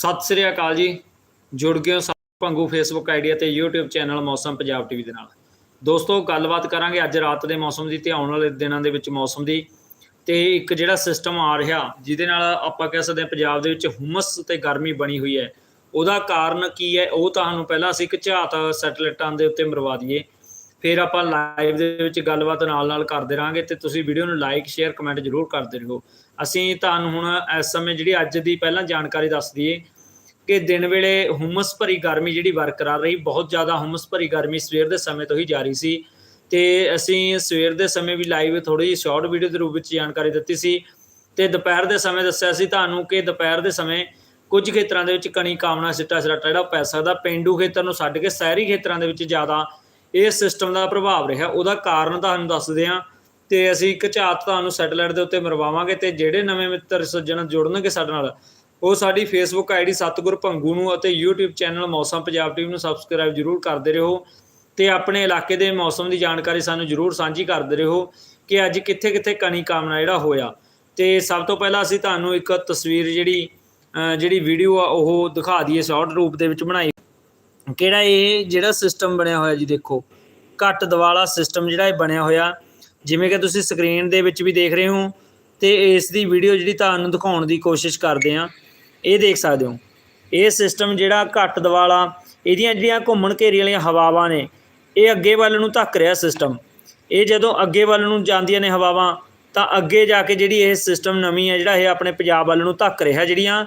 ਸਤਿ ਸ੍ਰੀ ਅਕਾਲ ਜੀ। ਜੁੜ ਗਏ ਹੋ ਭੰਗੂ ਫੇਸਬੁੱਕ ਆਈਡੀ ਅਤੇ YouTube channel Mausam Punjab TV ਦੇ ਨਾਲ। ਦੋਸਤੋ, ਗੱਲਬਾਤ ਕਰਾਂਗੇ ਅੱਜ ਰਾਤ ਦੇ ਮੌਸਮ ਦੀ ਤੇ ਆਉਣ ਵਾਲੇ ਦਿਨਾਂ ਦੇ ਵਿੱਚ ਮੌਸਮ ਦੀ। ਤੇ ਇੱਕ ਜਿਹੜਾ ਸਿਸਟਮ ਆ ਰਿਹਾ, ਜਿਹਦੇ ਨਾਲ ਆਪਾਂ ਕਹਿ ਸਕਦੇ ਹਾਂ ਪੰਜਾਬ ਦੇ ਵਿੱਚ ਹੁਮਸ ਤੇ ਗਰਮੀ ਬਣੀ ਹੋਈ ਹੈ। ਉਹਦਾ ਕਾਰਨ ਕੀ ਹੈ? ਉਹ ਤੁਹਾਨੂੰ ਪਹਿਲਾਂ ਅਸੀਂ ਇੱਕ ਝਾਤ ਸੈਟਲਾਈਟਾਂ ਦੇ ਉੱਤੇ ਮਰਵਾ ਦਈਏ। ਫਿਰ ਆਪਾਂ ਲਾਈਵ ਦੇ ਵਿੱਚ ਗੱਲਬਾਤ ਨਾਲ-ਨਾਲ ਕਰਦੇ ਰਾਂਗੇ ਤੇ ਤੁਸੀਂ ਵੀਡੀਓ ਨੂੰ ਲਾਈਕ ਸ਼ੇਅਰ ਕਮੈਂਟ ਜ਼ਰੂਰ ਕਰਦੇ ਰਹੋ। ਅਸੀਂ ਤੁਹਾਨੂੰ ਹੁਣ ਇਸ ਸਮੇਂ ਜਿਹੜੀ ਅੱਜ ਦੀ ਪਹਿਲਾਂ ਜਾਣਕਾਰੀ ਦੱਸ ਦਈਏ ਕਿ ਦਿਨ ਵੇਲੇ ਹੁਮਸ ਭਰੀ ਗਰਮੀ ਜਿਹੜੀ ਬਰਕਰਾਰ ਰਹੀ, ਬਹੁਤ ਜ਼ਿਆਦਾ ਹੁਮਸ ਭਰੀ ਗਰਮੀ ਸਵੇਰ ਦੇ ਸਮੇਂ ਤੋਂ ਹੀ ਜਾਰੀ ਸੀ ਤੇ ਅਸੀਂ ਸਵੇਰ ਦੇ ਸਮੇਂ ਵੀ ਲਾਈਵ ਥੋੜੀ ਜਿਹੀ ਸ਼ਾਰਟ ਵੀਡੀਓ ਦੇ ਰੂਪ ਵਿੱਚ ਜਾਣਕਾਰੀ ਦਿੱਤੀ ਸੀ ਤੇ ਦੁਪਹਿਰ ਦੇ ਸਮੇਂ ਦੱਸਿਆ ਸੀ ਤੁਹਾਨੂੰ ਕਿ ਦੁਪਹਿਰ ਦੇ ਸਮੇਂ ਕੁਝ ਖੇਤਰਾਂ ਦੇ ਵਿੱਚ ਕਣੀ, ਕਾਮਣਾ ਸਿੱਟਾ ਸਰਾਟਾ ਜਿਹੜਾ ਪੈ ਸਕਦਾ, ਪਿੰਡੂ ਖੇਤਰ ਨੂੰ ਛੱਡ ਕੇ ਸ਼ਹਿਰੀ ਖੇਤਰਾਂ ਦੇ ਵਿੱਚ ਜ਼ਿਆਦਾ ਇਹ ਸਿਸਟਮ ਦਾ ਪ੍ਰਭਾਵ ਰਿਹਾ, ਉਹਦਾ ਕਾਰਨ ਤੁਹਾਨੂੰ ਦੱਸਦੇ ਹਾਂ, ਤੇ ਅਸੀਂ ਇੱਕ ਝਾਤ ਤੁਹਾਨੂੰ ਸੈਟਲਾਈਟ ਦੇ ਉੱਤੇ ਮਰਵਾਵਾਂਗੇ ਤੇ ਜਿਹੜੇ ਨਵੇਂ ਮਿੱਤਰ ਸੱਜਣ ਜੁੜਨਗੇ ਸਾਡੇ ਨਾਲ, ਉਹ ਸਾਡੀ ਫੇਸਬੁੱਕ ਆਈਡੀ ਸਤਗੁਰ ਭੰਗੂ ਨੂੰ ਅਤੇ YouTube ਚੈਨਲ ਮੌਸਮ ਪੰਜਾਬ ਟੀਵੀ ਨੂੰ ਸਬਸਕ੍ਰਾਈਬ ਜਰੂਰ ਕਰਦੇ ਰਹੋ ਤੇ ਆਪਣੇ ਇਲਾਕੇ ਦੇ ਮੌਸਮ ਦੀ ਜਾਣਕਾਰੀ ਸਾਨੂੰ ਜਰੂਰ ਸਾਂਝੀ ਕਰਦੇ ਰਹੋ ਕਿ ਅੱਜ ਕਿੱਥੇ-ਕਿੱਥੇ ਕਣੀ ਕਾਮਨਾ ਜਿਹੜਾ ਹੋਇਆ। ਤੇ ਸਭ ਤੋਂ ਪਹਿਲਾਂ ਅਸੀਂ ਤੁਹਾਨੂੰ ਇੱਕ ਤਸਵੀਰ ਜਿਹੜੀ ਜਿਹੜੀ ਵੀਡੀਓ ਆ, ਉਹ ਦਿਖਾ ਦਈਏ ਸ਼ਾਰਟ ਰੂਪ ਦੇ ਵਿੱਚ ਬਣਾਈ ਕਿਹੜਾ ਇਹ ਜਿਹੜਾ ਸਿਸਟਮ ਬਣਿਆ ਹੋਇਆ ਜੀ ਦੇਖੋ? ਘੱਟ ਦਵਾਲਾ ਸਿਸਟਮ ਜਿਹੜਾ ਇਹ ਬਣਿਆ ਹੋਇਆ। ਜਿਵੇਂ ਕਿ ਤੁਸੀਂ ਸਕਰੀਨ ਦੇ ਵਿੱਚ ਵੀ ਦੇਖ ਰਹੇ ਹੋ ਤੇ ਇਸ ਦੀ ਵੀਡੀਓ ਜਿਹੜੀ ਤੁਹਾਨੂੰ ਦਿਖਾਉਣ ਦੀ ਕੋਸ਼ਿਸ਼ ਕਰਦੇ ਆ ਇਹ ਦੇਖ ਸਕਦੇ ਹੋ। ਇਹ ਸਿਸਟਮ ਜਿਹੜਾ ਘੱਟ ਦਵਾਲਾ ਇਹਦੀਆਂ ਜਿਹੜੀਆਂ ਘੁੰਮਣ ਘੇਰੀ ਵਾਲੀਆਂ ਹਵਾਵਾਂ ਨੇ, ਇਹ ਅੱਗੇ ਵੱਲ ਨੂੰ ਧੱਕ ਰਿਹਾ ਸਿਸਟਮ ਇਹ ਜਦੋਂ ਅੱਗੇ ਵੱਲ ਨੂੰ ਜਾਂਦੀਆਂ ਨੇ ਹਵਾਵਾਂ, ਤਾਂ ਅੱਗੇ ਜਾ ਕੇ ਜਿਹੜੀ ਇਹ ਸਿਸਟਮ ਨਵੀਂ ਹੈ, ਜਿਹੜਾ ਇਹ ਆਪਣੇ ਪੰਜਾਬ ਵੱਲ ਨੂੰ ਧੱਕ ਰਿਹਾ। ਜਿਹੜੀਆਂ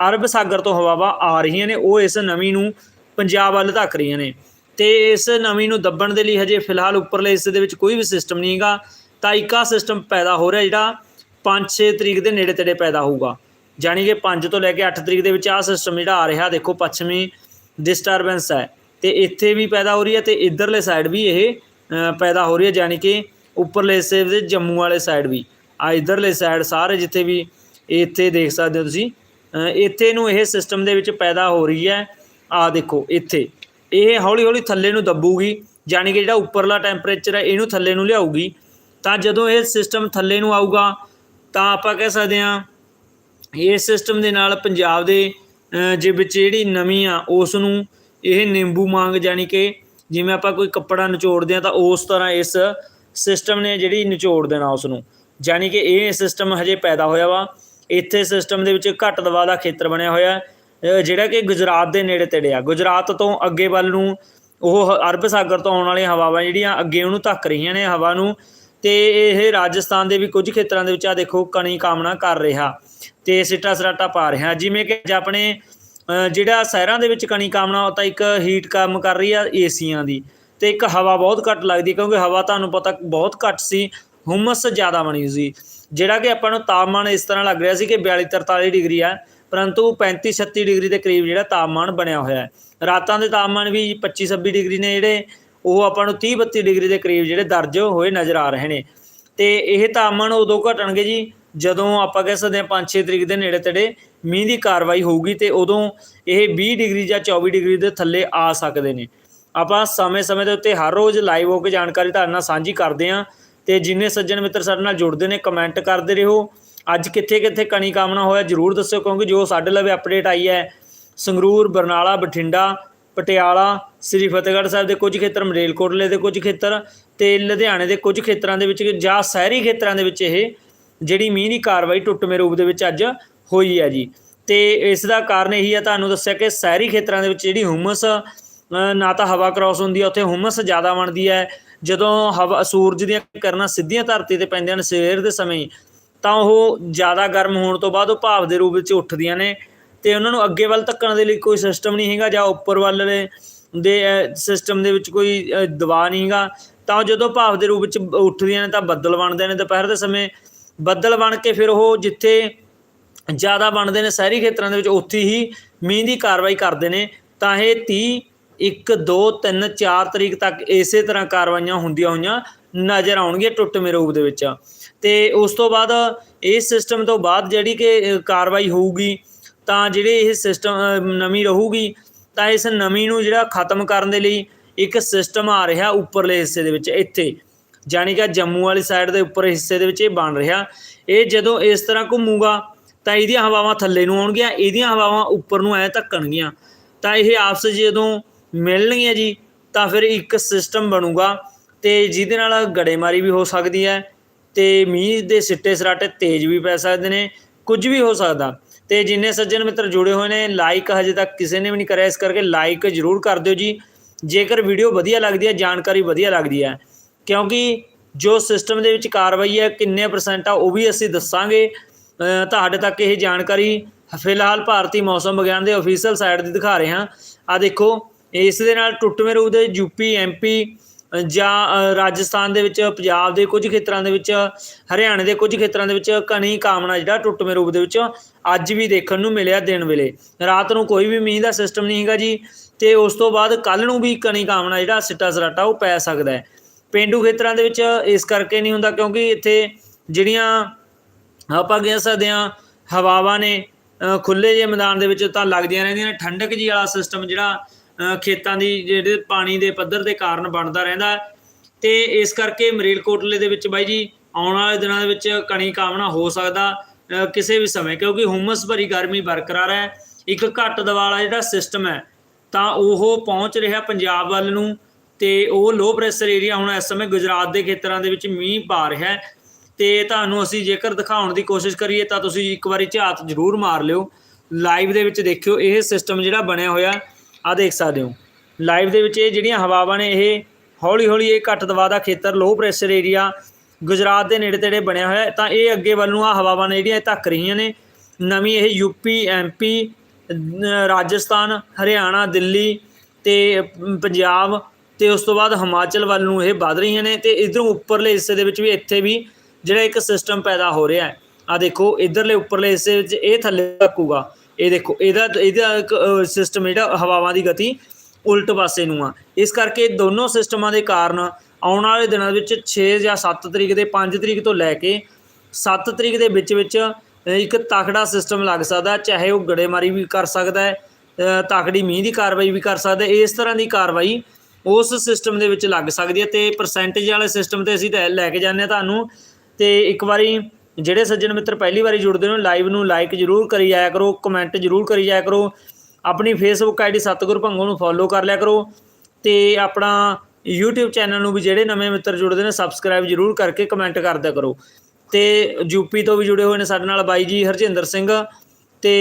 ਅਰਬ ਸਾਗਰ ਤੋਂ ਹਵਾਵਾਂ ਆ ਰਹੀਆਂ ਨੇ, ਉਹ ਇਸ ਨਵੀਂ ਨੂੰ ਪੰਜਾਬ ਵੱਲ ਧੱਕ ਰਹੀਆਂ ਨੇ। ਤੇ ਇਸ ਨਵੀਂ ਨੂੰ ਦੱਬਣ ਦੇ ਲਈ ਹਜੇ ਫਿਲਹਾਲ ਉੱਪਰਲੇ ਹਿੱਸੇ ਦੇ ਵਿੱਚ ਕੋਈ ਵੀ ਸਿਸਟਮ ਨਹੀਂ ਹੈਗਾ। ਤਾਂ ਇੱਕਾ ਸਿਸਟਮ ਪੈਦਾ ਹੋ ਰਿਹਾ ਜਿਹੜਾ 5-6 ਤਰੀਕ ਦੇ ਨੇੜੇ ਤੇੜੇ ਪੈਦਾ ਹੋਊਗਾ। ਜਾਣੀ ਕਿ 5 ਤੋਂ ਲੈ ਕੇ 8 ਤਰੀਕ ਦੇ ਵਿੱਚ ਆਹ ਸਿਸਟਮ ਜਿਹੜਾ ਆ ਰਿਹਾ, ਦੇਖੋ ਪੱਛਮੀ ਡਿਸਟਰਬੈਂਸ ਹੈ। ਤੇ ਇੱਥੇ ਵੀ ਪੈਦਾ ਹੋ ਰਹੀ ਹੈ ਤੇ ਇਧਰਲੇ ਸਾਈਡ ਵੀ ਇਹ ਪੈਦਾ ਹੋ ਰਹੀ ਹੈ। ਜਾਣੀ ਕਿ ਉੱਪਰਲੇ ਹਿੱਸੇ ਦੇ ਜੰਮੂ ਵਾਲੇ ਸਾਈਡ ਵੀ। ਆ ਇਧਰਲੇ ਸਾਈਡ ਸਾਰੇ ਜਿੱਥੇ ਵੀ ਇੱਥੇ ਦੇਖ ਸਕਦੇ ਹੋ ਤੁਸੀਂ ਇੱਥੇ ਨੂੰ ਇਹ ਸਿਸਟਮ ਦੇ ਵਿੱਚ ਪੈਦਾ ਹੋ ਰਹੀ ਹੈ। ਆ ਦੇਖੋ ਇੱਥੇ। ਇਹ ਹੌਲੀ ਹੌਲੀ ਥੱਲੇ ਨੂੰ ਦੱਬੂਗੀ ਜਾਣੀ ਕਿ ਜਿਹੜਾ ਉੱਪਰਲਾ ਟੈਂਪਰੇਚਰ ਹੈ ਇਹਨੂੰ ਥੱਲੇ ਨੂੰ ਲਿਆਊਗੀ। ਤਾਂ ਜਦੋਂ ਇਹ ਸਿਸਟਮ ਥੱਲੇ ਨੂੰ ਆਊਗਾ ਤਾਂ ਆਪਾਂ ਕਹਿ ਸਕਦੇ ਹਾਂ ਇਸ ਸਿਸਟਮ ਦੇ ਨਾਲ ਪੰਜਾਬ ਦੇ ਜੇ ਵਿੱਚ ਜਿਹੜੀ ਨਵੀਂ ਆ ਉਸ ਨੂੰ ਇਹ ਨਿੰਬੂ ਮੰਗ ਜਾਣੀ ਕਿ ਜਿਵੇਂ ਆਪਾਂ ਕੋਈ ਕੱਪੜਾ ਨਿਚੋੜਦੇ ਆ ਤਾਂ ਉਸ ਤਰ੍ਹਾਂ ਇਸ ਸਿਸਟਮ ਨੇ ਜਿਹੜੀ ਨਿਚੋੜ ਦੇਣਾ ਉਸ ਨੂੰ। ਜਾਣੀ ਕਿ ਇਹ ਸਿਸਟਮ ਹਜੇ ਪੈਦਾ ਹੋਇਆ ਵਾ। ਇੱਥੇ ਸਿਸਟਮ ਦੇ ਵਿੱਚ ਘੱਟ ਦਬਾਅ ਦਾ ਖੇਤਰ ਬਣਿਆ ਹੋਇਆ ਅ, ਜਿਹੜਾ ਕਿ ਗੁਜਰਾਤ ਦੇ ਨੇੜੇ ਤੇੜੇ ਆ। ਗੁਜਰਾਤ ਤੋਂ ਅੱਗੇ ਵੱਲ ਨੂੰ ਉਹ ਅਰਬ ਸਾਗਰ ਤੋਂ ਆਉਣ ਵਾਲੀਆਂ ਹਵਾਵਾਂ ਜਿਹੜੀਆਂ ਅੱਗੇ ਉਹਨੂੰ ਧੱਕ ਰਹੀਆਂ ਨੇ ਹਵਾ ਨੂੰ। ਤੇ ਇਹ ਰਾਜਸਥਾਨ ਦੇ ਵੀ ਕੁਝ ਖੇਤਰਾਂ ਦੇ ਵਿੱਚ ਆ ਦੇਖੋ ਕਣੀ ਕਾਮਨਾ ਕਰ ਰਿਹਾ ਤੇ ਸਿੱਟਾ ਸਰਾਟਾ ਪਾ ਰਿਹਾ। ਜਿਵੇਂ ਕਿ ਅੱਜ ਆਪਣੇ ਅ, ਜਿਹੜਾ ਸ਼ਹਿਰਾਂ ਦੇ ਵਿੱਚ ਕਣੀ ਕਾਮਨਾ ਉਹ ਤਾਂ ਇੱਕ ਹੀਟ ਕੰਮ ਕਰ ਰਹੀ ਆ ਏਸੀਆਂ ਦੀ। ਤੇ ਇੱਕ ਹਵਾ ਬਹੁਤ ਘੱਟ ਲੱਗਦੀ ਕਿਉਂਕਿ ਹਵਾ ਤੁਹਾਨੂੰ ਪਤਾ ਬਹੁਤ ਘੱਟ ਸੀ ਹੁਮਸ ਜ਼ਿਆਦਾ ਬਣੀ ਸੀ। ਜਿਹੜਾ ਕਿ ਆਪਾਂ ਨੂੰ ਤਾਪਮਾਨ ਇਸ ਤਰ੍ਹਾਂ ਲੱਗ ਰਿਹਾ ਸੀ ਕਿ 42 43 ਡਿਗਰੀ ਆ। ਪਰੰਤੂ 35 36 ਡਿਗਰੀ ਦੇ ਕਰੀਬ ਜਿਹੜਾ ਤਾਪਮਾਨ ਬਣਿਆ ਹੋਇਆ ਹੈ। ਰਾਤਾਂ ਦੇ ਤਾਪਮਾਨ ਵੀ 25 26 ਡਿਗਰੀ ਨੇ ਜਿਹੜੇ, ਉਹ ਆਪਾਂ ਨੂੰ 30 32 ਡਿਗਰੀ ਦੇ ਕਰੀਬ ਜਿਹੜੇ ਦਰਜ ਹੋਏ ਨਜ਼ਰ ਆ ਰਹੇ ਨੇ। ਤੇ ਇਹ ਤਾਪਮਾਨ ਉਦੋਂ ਘਟਣਗੇ ਜੀ ਜਦੋਂ ਆਪਾਂ ਕਹਿ ਸਕਦੇ ਹਾਂ 5-6 ਤਰੀਕ ਦੇ ਨੇੜੇ ਤੇੜੇ ਮੀਂਹ ਦੀ ਕਾਰਵਾਈ ਹੋਊਗੀ ਤੇ ਉਦੋਂ ਇਹ 20 ਡਿਗਰੀ ਜਾਂ 24 ਡਿਗਰੀ ਦੇ ਥੱਲੇ ਆ ਸਕਦੇ ਨੇ। ਆਪਾਂ ਸਮੇਂ-ਸਮੇਂ ਦੇ ਉੱਤੇ ਹਰ ਰੋਜ਼ ਲਾਈਵ ਹੋ ਕੇ ਜਾਣਕਾਰੀ ਤੁਹਾਡੇ ਨਾਲ ਸਾਂਝੀ ਕਰਦੇ ਹਾਂ ਤੇ ਜਿੰਨੇ ਸੱਜਣ ਮਿੱਤਰ ਸਾਡੇ ਨਾਲ ਜੁੜਦੇ ਨੇ ਕਮੈਂਟ ਕਰਦੇ ਰਹੋ। ਅੱਜ ਕਿੱਥੇ-ਕਿੱਥੇ ਕਣੀ ਕਾਮਨਾ ਹੋਇਆ ਜਰੂਰ ਦੱਸਿਓ, ਕਿਉਂਕਿ ਜੋ ਸਾਡੇ ਲਵੇ ਅਪਡੇਟ ਆਈ ਹੈ, ਸੰਗਰੂਰ, ਬਰਨਾਲਾ, ਬਠਿੰਡਾ, ਪਟਿਆਲਾ, ਸ੍ਰੀ ਫਤਿਹਗੜ੍ਹ ਸਾਹਿਬ ਦੇ ਕੁਝ ਖੇਤਰ ਮਰੇਲਕੋਟਲੇ ਦੇ ਕੁਝ ਖੇਤਰ ਤੇ ਲੁਧਿਆਣੇ ਦੇ ਕੁਝ ਖੇਤਰਾਂ ਦੇ ਵਿੱਚ ਜਾਂ ਸ਼ਹਿਰੀ ਖੇਤਰਾਂ ਦੇ ਵਿੱਚ ਇਹ ਜਿਹੜੀ ਮੀਂਹ ਦੀ ਕਾਰਵਾਈ ਟੁੱਟਵੇਂ ਰੂਪ ਦੇ ਵਿੱਚ ਅੱਜ ਹੋਈ ਹੈ ਜੀ। ਤੇ ਇਸ ਦਾ ਕਾਰਨ ਇਹੀ ਹੈ, ਤੁਹਾਨੂੰ ਦੱਸਿਆ ਕਿ ਸ਼ਹਿਰੀ ਖੇਤਰਾਂ ਦੇ ਵਿੱਚ ਜਿਹੜੀ ਹੁਮਸ ਨਾ ਤਾਂ ਹਵਾ ਕ੍ਰਾਸ ਹੁੰਦੀ ਹੈ, ਉੱਥੇ ਹੁਮਸ ਜ਼ਿਆਦਾ ਬਣਦੀ ਹੈ। ਜਦੋਂ ਹਵਾ, ਸੂਰਜ ਦੀਆਂ ਕਿਰਨਾਂ ਸਿੱਧੀਆਂ ਧਰਤੀ ਤੇ ਪੈਂਦੀਆਂ ਨੇ, ਸਵੇਰ ਦੇ ਸਮੇਂ ਤਾਂ ਉਹ ਜ਼ਿਆਦਾ ਗਰਮ ਹੋਣ ਤੋਂ ਬਾਅਦ ਉਹ ਭਾਵ ਦੇ ਰੂਪ ਵਿੱਚ ਉੱਠਦੀਆਂ ਨੇ ਤੇ ਉਹਨਾਂ ਨੂੰ ਅੱਗੇ ਵੱਲ ਧੱਕਣ ਦੇ ਲਈ ਕੋਈ ਸਿਸਟਮ ਨਹੀਂ ਹੈਗਾ ਜਾਂ ਉੱਪਰ ਵੱਲ ਦੇ ਦੇ ਸਿਸਟਮ ਦੇ ਵਿੱਚ ਕੋਈ ਦਬਾਅ ਨਹੀਂ ਹੈਗਾ। ਤਾਂ ਉਹ ਜਦੋਂ ਭਾਵ ਦੇ ਰੂਪ ਵਿੱਚ ਉੱਠਦੀਆਂ ਨੇ ਤਾਂ ਬੱਦਲ ਬਣਦੇ ਨੇ। ਦੁਪਹਿਰ ਦੇ ਸਮੇਂ ਬੱਦਲ ਬਣ ਕੇ ਫਿਰ ਉਹ ਜਿੱਥੇ ਜ਼ਿਆਦਾ ਬਣਦੇ ਨੇ ਸ਼ਹਿਰੀ ਖੇਤਰਾਂ ਦੇ ਵਿੱਚ, ਉੱਥੇ ਹੀ ਮੀਂਹ ਦੀ ਕਾਰਵਾਈ ਕਰਦੇ ਨੇ। ਤਾਂ ਇਹ 30 1 2 3 4 ਤਰੀਕ ਤੱਕ ਇਸੇ ਤਰ੍ਹਾਂ ਕਾਰਵਾਈਆਂ ਹੁੰਦੀਆਂ ਹੋਈਆਂ ਨਜ਼ਰ ਆਉਣਗੀਆਂ ਟੁੱਟਵੇਂ ਰੂਪ ਦੇ ਵਿੱਚ। ਤੇ ਉਸ ਤੋਂ ਬਾਅਦ ਇਸ ਸਿਸਟਮ ਤੋਂ ਬਾਅਦ ਜਿਹੜੀ ਕਿ ਕਾਰਵਾਈ ਹੋਊਗੀ, ਤਾਂ ਜਿਹੜੇ ਇਹ ਸਿਸਟਮ ਨਵੀਂ ਰਹੂਗੀ, ਤਾਂ ਇਸ ਨਵੀਂ ਨੂੰ ਜਿਹੜਾ ਖਤਮ ਕਰਨ ਦੇ ਲਈ ਇੱਕ ਸਿਸਟਮ ਆ ਰਿਹਾ ਉੱਪਰਲੇ ਹਿੱਸੇ ਦੇ ਵਿੱਚ, ਇੱਥੇ। ਜਾਣੀ ਕਿ ਜੰਮੂ ਵਾਲੀ ਸਾਈਡ ਦੇ ਉੱਪਰ ਹਿੱਸੇ ਦੇ ਵਿੱਚ ਇਹ ਬਣ ਰਿਹਾ। ਇਹ ਜਦੋਂ ਇਸ ਤਰ੍ਹਾਂ ਘੁੰਮੂਗਾ, ਤਾਂ ਇਹਦੀਆਂ ਹਵਾਵਾਂ ਥੱਲੇ ਨੂੰ ਆਉਣਗੀਆਂ, ਇਹਦੀਆਂ ਹਵਾਵਾਂ ਉੱਪਰ ਨੂੰ ਐ ਧੱਕਣਗੀਆਂ। ਤਾਂ ਇਹ ਆਪਸ 'ਚ ਜਦੋਂ ਮਿਲਣਗੀਆਂ ਜੀ, ਤਾਂ ਫਿਰ ਇੱਕ ਸਿਸਟਮ ਬਣੂਗਾ ਤੇ ਜਿਹਦੇ ਨਾਲ ਗੜੇਮਾਰੀ ਵੀ ਹੋ ਸਕਦੀ ਹੈ ਤੇ ਮੀਂਹ ਦੇ ਸਿੱਟੇ ਸਰਾਟੇ ਤੇਜ਼ ਵੀ ਪੈ ਸਕਦੇ ਨੇ, ਕੁਝ ਵੀ ਹੋ ਸਕਦਾ। ਤੇ ਜਿੰਨੇ ਸੱਜਣ ਮਿੱਤਰ ਜੁੜੇ ਹੋਏ ਨੇ ਲਾਈਕ ਹਜੇ ਤੱਕ ਕਿਸੇ ਨੇ ਵੀ ਨਹੀਂ ਕਰਿਆ, ਇਸ ਕਰਕੇ ਲਾਈਕ ਜ਼ਰੂਰ ਕਰ ਦਿਓ ਜੀ। ਜੇਕਰ ਵੀਡੀਓ ਵਧੀਆ ਲੱਗਦੀ ਹੈ, ਜਾਣਕਾਰੀ ਵਧੀਆ ਲੱਗਦੀ ਹੈ, ਕਿਉਂਕਿ ਜੋ ਸਿਸਟਮ ਦੇ ਵਿੱਚ ਕਾਰਵਾਈ ਹੈ, ਕਿੰਨੇ ਪਰਸੈਂਟ ਆ, ਉਹ ਵੀ ਅਸੀਂ ਦੱਸਾਂਗੇ। ਤੁਹਾਡੇ ਤੱਕ ਇਹ ਜਾਣਕਾਰੀ ਫਿਲਹਾਲ ਭਾਰਤੀ ਮੌਸਮ ਵਿਗਿਆਨ ਦੇ ਅਫੀਸ਼ੀਅਲ ਸਾਈਟ 'ਤੇ ਦਿਖਾ ਰਹੇ ਹਾਂ। ਆ ਦੇਖੋ, ਇਸ ਦੇ ਨਾਲ ਟੁੱਟਵੇਂ ਰੂਪ ਦੇ ਯੂਪੀ ਐਮਪੀ ਜਾਂ ਰਾਜਸਥਾਨ ਦੇ ਵਿੱਚ ਪੰਜਾਬ ਦੇ ਕੁਝ ਖੇਤਰਾਂ ਦੇ ਵਿੱਚ ਹਰਿਆਣੇ ਦੇ ਕੁਝ ਖੇਤਰਾਂ ਦੇ ਵਿੱਚ ਘਣੀ ਕਾਮਨਾ ਜਿਹੜਾ ਟੁੱਟਵੇਂ ਰੂਪ ਦੇ ਵਿੱਚ ਅੱਜ ਵੀ ਦੇਖਣ ਨੂੰ ਮਿਲਿਆ ਦਿਨ ਵੇਲੇ। ਰਾਤ ਨੂੰ ਕੋਈ ਵੀ ਮੀਂਹ ਦਾ ਸਿਸਟਮ ਨਹੀਂ ਹੈਗਾ ਜੀ ਤੇ ਉਸ ਤੋਂ ਬਾਅਦ ਕੱਲ ਨੂੰ ਵੀ ਕਣੀ ਕਾਮਨਾ ਜਿਹੜਾ ਸਿੱਟਾ ਸਰਾਟਾ ਉਹ ਪੈ ਸਕਦਾ ਹੈ। ਪੇਂਡੂ ਖੇਤਰਾਂ ਦੇ ਵਿੱਚ ਇਸ ਕਰਕੇ ਨਹੀਂ ਹੁੰਦਾ ਕਿਉਂਕਿ ਇੱਥੇ ਜਿਹੜੀਆਂ ਆਪਾਂ ਕਹਿ ਸਕਦੇ ਹਾਂ ਹਵਾਵਾਂ ਨੇ ਅ, ਖੁੱਲੇ ਜਿਹੇ ਮੈਦਾਨ ਦੇ ਵਿੱਚ ਤਾਂ ਲੱਗਦੀਆਂ ਰਹਿੰਦੀਆਂ ਨੇ। ਠੰਡਕ ਜੀ ਵਾਲਾ ਸਿਸਟਮ ਜਿਹੜਾ ਖੇਤਾਂ ਦੀ ਜਿਹੜੇ ਪਾਣੀ ਦੇ ਪੱਧਰ ਦੇ ਕਾਰਨ ਬਣਦਾ ਰਹਿੰਦਾ ਹੈ। ਤੇ ਇਸ ਕਰਕੇ ਮਰੇਲਕੋਟਲੇ ਦੇ ਵਿੱਚ ਬਾਈ ਜੀ, ਆਉਣ ਵਾਲੇ ਦਿਨਾਂ ਦੇ ਵਿੱਚ ਕਣੀ ਕਾਮਣਾ ਹੋ ਸਕਦਾ ਕਿਸੇ ਵੀ ਸਮੇਂ, ਕਿਉਂਕਿ ਹੁਮਸ ਭਰੀ ਗਰਮੀ ਬਰਕਰਾਰ ਹੈ। ਇੱਕ ਘੱਟ ਦਬਾਅ ਜਿਹੜਾ ਸਿਸਟਮ ਹੈ, ਤਾਂ ਉਹ ਪਹੁੰਚ ਰਿਹਾ ਪੰਜਾਬ ਵੱਲ ਨੂੰ, ਤੇ ਉਹ ਲੋ ਪ੍ਰੈਸ਼ਰ ਏਰੀਆ ਹੁਣ ਇਸ ਸਮੇਂ ਗੁਜਰਾਤ ਦੇ ਖੇਤਰਾਂ ਦੇ ਵਿੱਚ ਮੀਂਹ ਪਾ ਰਿਹਾ ਹੈ। ਤੇ ਤੁਹਾਨੂੰ ਅਸੀਂ ਜੇਕਰ ਦਿਖਾਉਣ ਦੀ ਕੋਸ਼ਿਸ਼ ਕਰੀਏ, ਤਾਂ ਤੁਸੀਂ ਇੱਕ ਵਾਰੀ ਝਾਤ ਜ਼ਰੂਰ ਮਾਰ ਲਿਓ। ਲਾਈਵ ਦੇ ਵਿੱਚ ਦੇਖਿਓ, ਇਹ ਸਿਸਟਮ ਜਿਹੜਾ ਬਣਿਆ ਹੋਇਆ ਆ ਦੇਖ ਸਕਦੇ ਹੋ। ਲਾਈਵ ਦੇ ਵਿੱਚ ਇਹ ਜਿਹੜੀਆਂ ਹਵਾਵਾਂ ਨੇ, ਇਹ ਹੌਲੀ ਹੌਲੀ ਇਹ ਘੱਟ ਦਬਾਅ ਦਾ ਖੇਤਰ ਲੋ ਪ੍ਰੈਸ਼ਰ ਏਰੀਆ ਗੁਜਰਾਤ ਦੇ ਨੇੜੇ ਤੇੜੇ ਬਣਿਆ ਹੋਇਆ ਤਾਂ ਇਹ ਅੱਗੇ ਵੱਲ ਨੂੰ ਆ ਹਵਾਵਾਂ ਨੇ ਜਿਹੜੀਆਂ ਇਹ ਧੱਕ ਰਹੀਆਂ ਨੇ। ਨਵੀਂ ਇਹ ਯੂਪੀ ਐਮਪੀ ਰਾਜਸਥਾਨ, ਹਰਿਆਣਾ, ਦਿੱਲੀ ਤੇ ਪੰਜਾਬ ਤੇ ਉਸ ਤੋਂ ਬਾਅਦ ਹਿਮਾਚਲ ਵੱਲ ਨੂੰ ਇਹ ਵੱਧ ਰਹੀਆਂ ਨੇ ਤੇ ਇਧਰੋਂ ਉੱਪਰਲੇ ਹਿੱਸੇ ਦੇ ਵਿੱਚ ਵੀ ਇੱਥੇ ਵੀ ਜਿਹੜਾ ਇੱਕ ਸਿਸਟਮ ਪੈਦਾ ਹੋ ਰਿਹਾ ਹੈ। ਆ ਦੇਖੋ, ਇਧਰਲੇ ਉੱਪਰਲੇ ਹਿੱਸੇ ਵਿੱਚ ਇਹ ਥੱਲੇ ਧੱਕੂਗਾ। ਇਹ ਦੇਖੋ, ਇਹਦਾ ਇਹਦਾ ਸਿਸਟਮ ਜਿਹੜਾ ਹਵਾਵਾਂ ਦੀ ਗਤੀ ਉਲਟ ਪਾਸੇ ਨੂੰ ਆ। ਇਸ ਕਰਕੇ ਦੋਨੋਂ ਸਿਸਟਮਾਂ ਦੇ ਕਾਰਨ ਆਉਣ ਵਾਲੇ ਦਿਨਾਂ ਵਿੱਚ 6 ਜਾਂ 7 ਤਰੀਕ ਦੇ 5 ਤਰੀਕ ਤੋਂ ਲੈ ਕੇ 7 ਤਰੀਕ ਦੇ ਵਿੱਚ ਵਿੱਚ ਇੱਕ ਤਕੜਾ ਸਿਸਟਮ ਲੱਗ ਸਕਦਾ, ਚਾਹੇ ਉਹ ਗੜੇਮਾਰੀ ਵੀ ਕਰ ਸਕਦਾ ਹੈ ਤਕੜੀ ਮੀਂਹ ਦੀ ਕਾਰਵਾਈ ਵੀ ਕਰ ਸਕਦਾ ਇਸ ਤਰ੍ਹਾਂ ਦੀ ਕਾਰਵਾਈ ਉਸ ਸਿਸਟਮ ਦੇ ਵਿੱਚ ਲੱਗ ਸਕਦੀ ਹੈ ਤੇ ਪਰਸੈਂਟੇਜ ਵਾਲੇ ਸਿਸਟਮ ਤੇ ਅਸੀਂ ਤਾਂ ਲੈ ਕੇ ਜਾਂਦੇ ਹਾਂ ਤੁਹਾਨੂੰ। ਤੇ ਇੱਕ ਵਾਰੀ ਜਿਹੜੇ ਸੱਜਣ ਮਿੱਤਰ ਪਹਿਲੀ ਵਾਰੀ ਜੁੜਦੇ ਨੇ ਲਾਈਵ ਨੂੰ ਲਾਈਕ ਜ਼ਰੂਰ ਕਰੀ ਜਾਇਆ ਕਰੋ ਕਮੈਂਟ ਜ਼ਰੂਰ ਕਰੀ ਜਾਇਆ ਕਰੋ। ਆਪਣੀ ਫੇਸਬੁੱਕ ਆਈਡੀ ਸਤਗੁਰ ਭੰਗੋ ਨੂੰ ਫੋਲੋ ਕਰ ਲਿਆ ਕਰੋ। ਤੇ ਆਪਣਾ YouTube ਚੈਨਲ ਨੂੰ ਵੀ ਜਿਹੜੇ ਨਵੇਂ ਮਿੱਤਰ ਜੁੜਦੇ ਨੇ ਸਬਸਕ੍ਰਾਈਬ ਜ਼ਰੂਰ ਕਰਕੇ ਕਮੈਂਟ ਕਰਦਿਆ ਕਰੋ। ਤੇ ਯੂਪੀ ਤੋਂ ਵੀ ਜੁੜੇ ਹੋਏ ਨੇ ਸਾਡੇ ਨਾਲ ਬਾਈ ਜੀ ਹਰਜਿੰਦਰ ਸਿੰਘ ਤੇ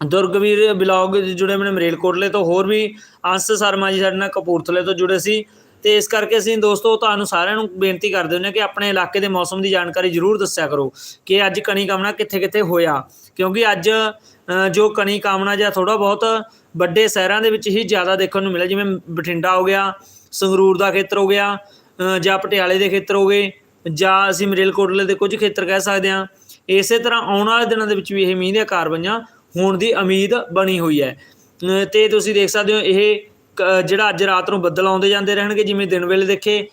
ਦੁਰਗਵੀਰ ਬਲੌਗ ਜੁੜੇ ਹੋਏ ਨੇ ਮਰੇਲਕੋਟਲੇ ਤੋਂ ਹੋਰ ਵੀ ਅੰਸ ਸ਼ਰਮਾ ਜੀ ਸਾਡੇ ਨਾਲ ਕਪੂਰਥਲੇ ਤੋਂ ਜੁੜੇ ਸੀ। ਤੇ ਇਸ ਕਰਕੇ ਅਸੀਂ ਦੋਸਤੋ ਤੁਹਾਨੂੰ ਸਾਰਿਆਂ ਨੂੰ ਬੇਨਤੀ ਕਰਦੇ ਹੁੰਦੇ ਹਾਂ ਕਿ ਆਪਣੇ ਇਲਾਕੇ ਦੇ ਮੌਸਮ ਦੀ ਜਾਣਕਾਰੀ ਜ਼ਰੂਰ ਦੱਸਿਆ ਕਰੋ ਕਿ ਅੱਜ ਕਣੀ ਕਾਮਣਾ ਕਿੱਥੇ ਕਿੱਥੇ ਹੋਇਆ। ਕਿਉਂਕਿ ਅੱਜ ਜੋ ਕਣੀ ਕਾਮਣਾ ਜਾਂ ਥੋੜਾ ਬਹੁਤ ਵੱਡੇ ਸ਼ਹਿਰਾਂ ਦੇ ਵਿੱਚ ਹੀ ਜ਼ਿਆਦਾ ਦੇਖਣ ਨੂੰ ਮਿਲਿਆ ਜਿਵੇਂ ਬਠਿੰਡਾ ਹੋ ਗਿਆ ਸੰਗਰੂਰ ਦਾ ਖੇਤਰ ਹੋ ਗਿਆ ਜਾਂ ਪਟਿਆਲੇ ਦੇ ਖੇਤਰ ਹੋ ਗਏ ਜਾਂ ਅਸੀਂ ਮਰੇਲਕੋਟਲੇ ਦੇ ਕੁਝ ਖੇਤਰ ਕਹਿ ਸਕਦੇ ਹਾਂ। ਇਸੇ ਤਰ੍ਹਾਂ ਆਉਣ ਵਾਲੇ ਦਿਨਾਂ ਦੇ ਵਿੱਚ ਵੀ ਇਹ ਮੀਂਹ ਦੀਆਂ ਕਾਰਵਾਈਆਂ ਹੋਣ ਦੀ ਉਮੀਦ ਬਣੀ ਹੋਈ ਹੈ। ਅ, ਤੇ ਤੁਸੀਂ ਦੇਖ ਸਕਦੇ ਹੋ ਇਹ ਜਿਹੜਾ ਅੱਜ ਰਾਤ ਨੂੰ ਬੱਦਲ ਆਉਂਦੇ ਜਾਂਦੇ ਰਹਿਣਗੇ, ਜਿਵੇਂ ਦਿਨ ਵੇਲੇ ਦੇਖੇ,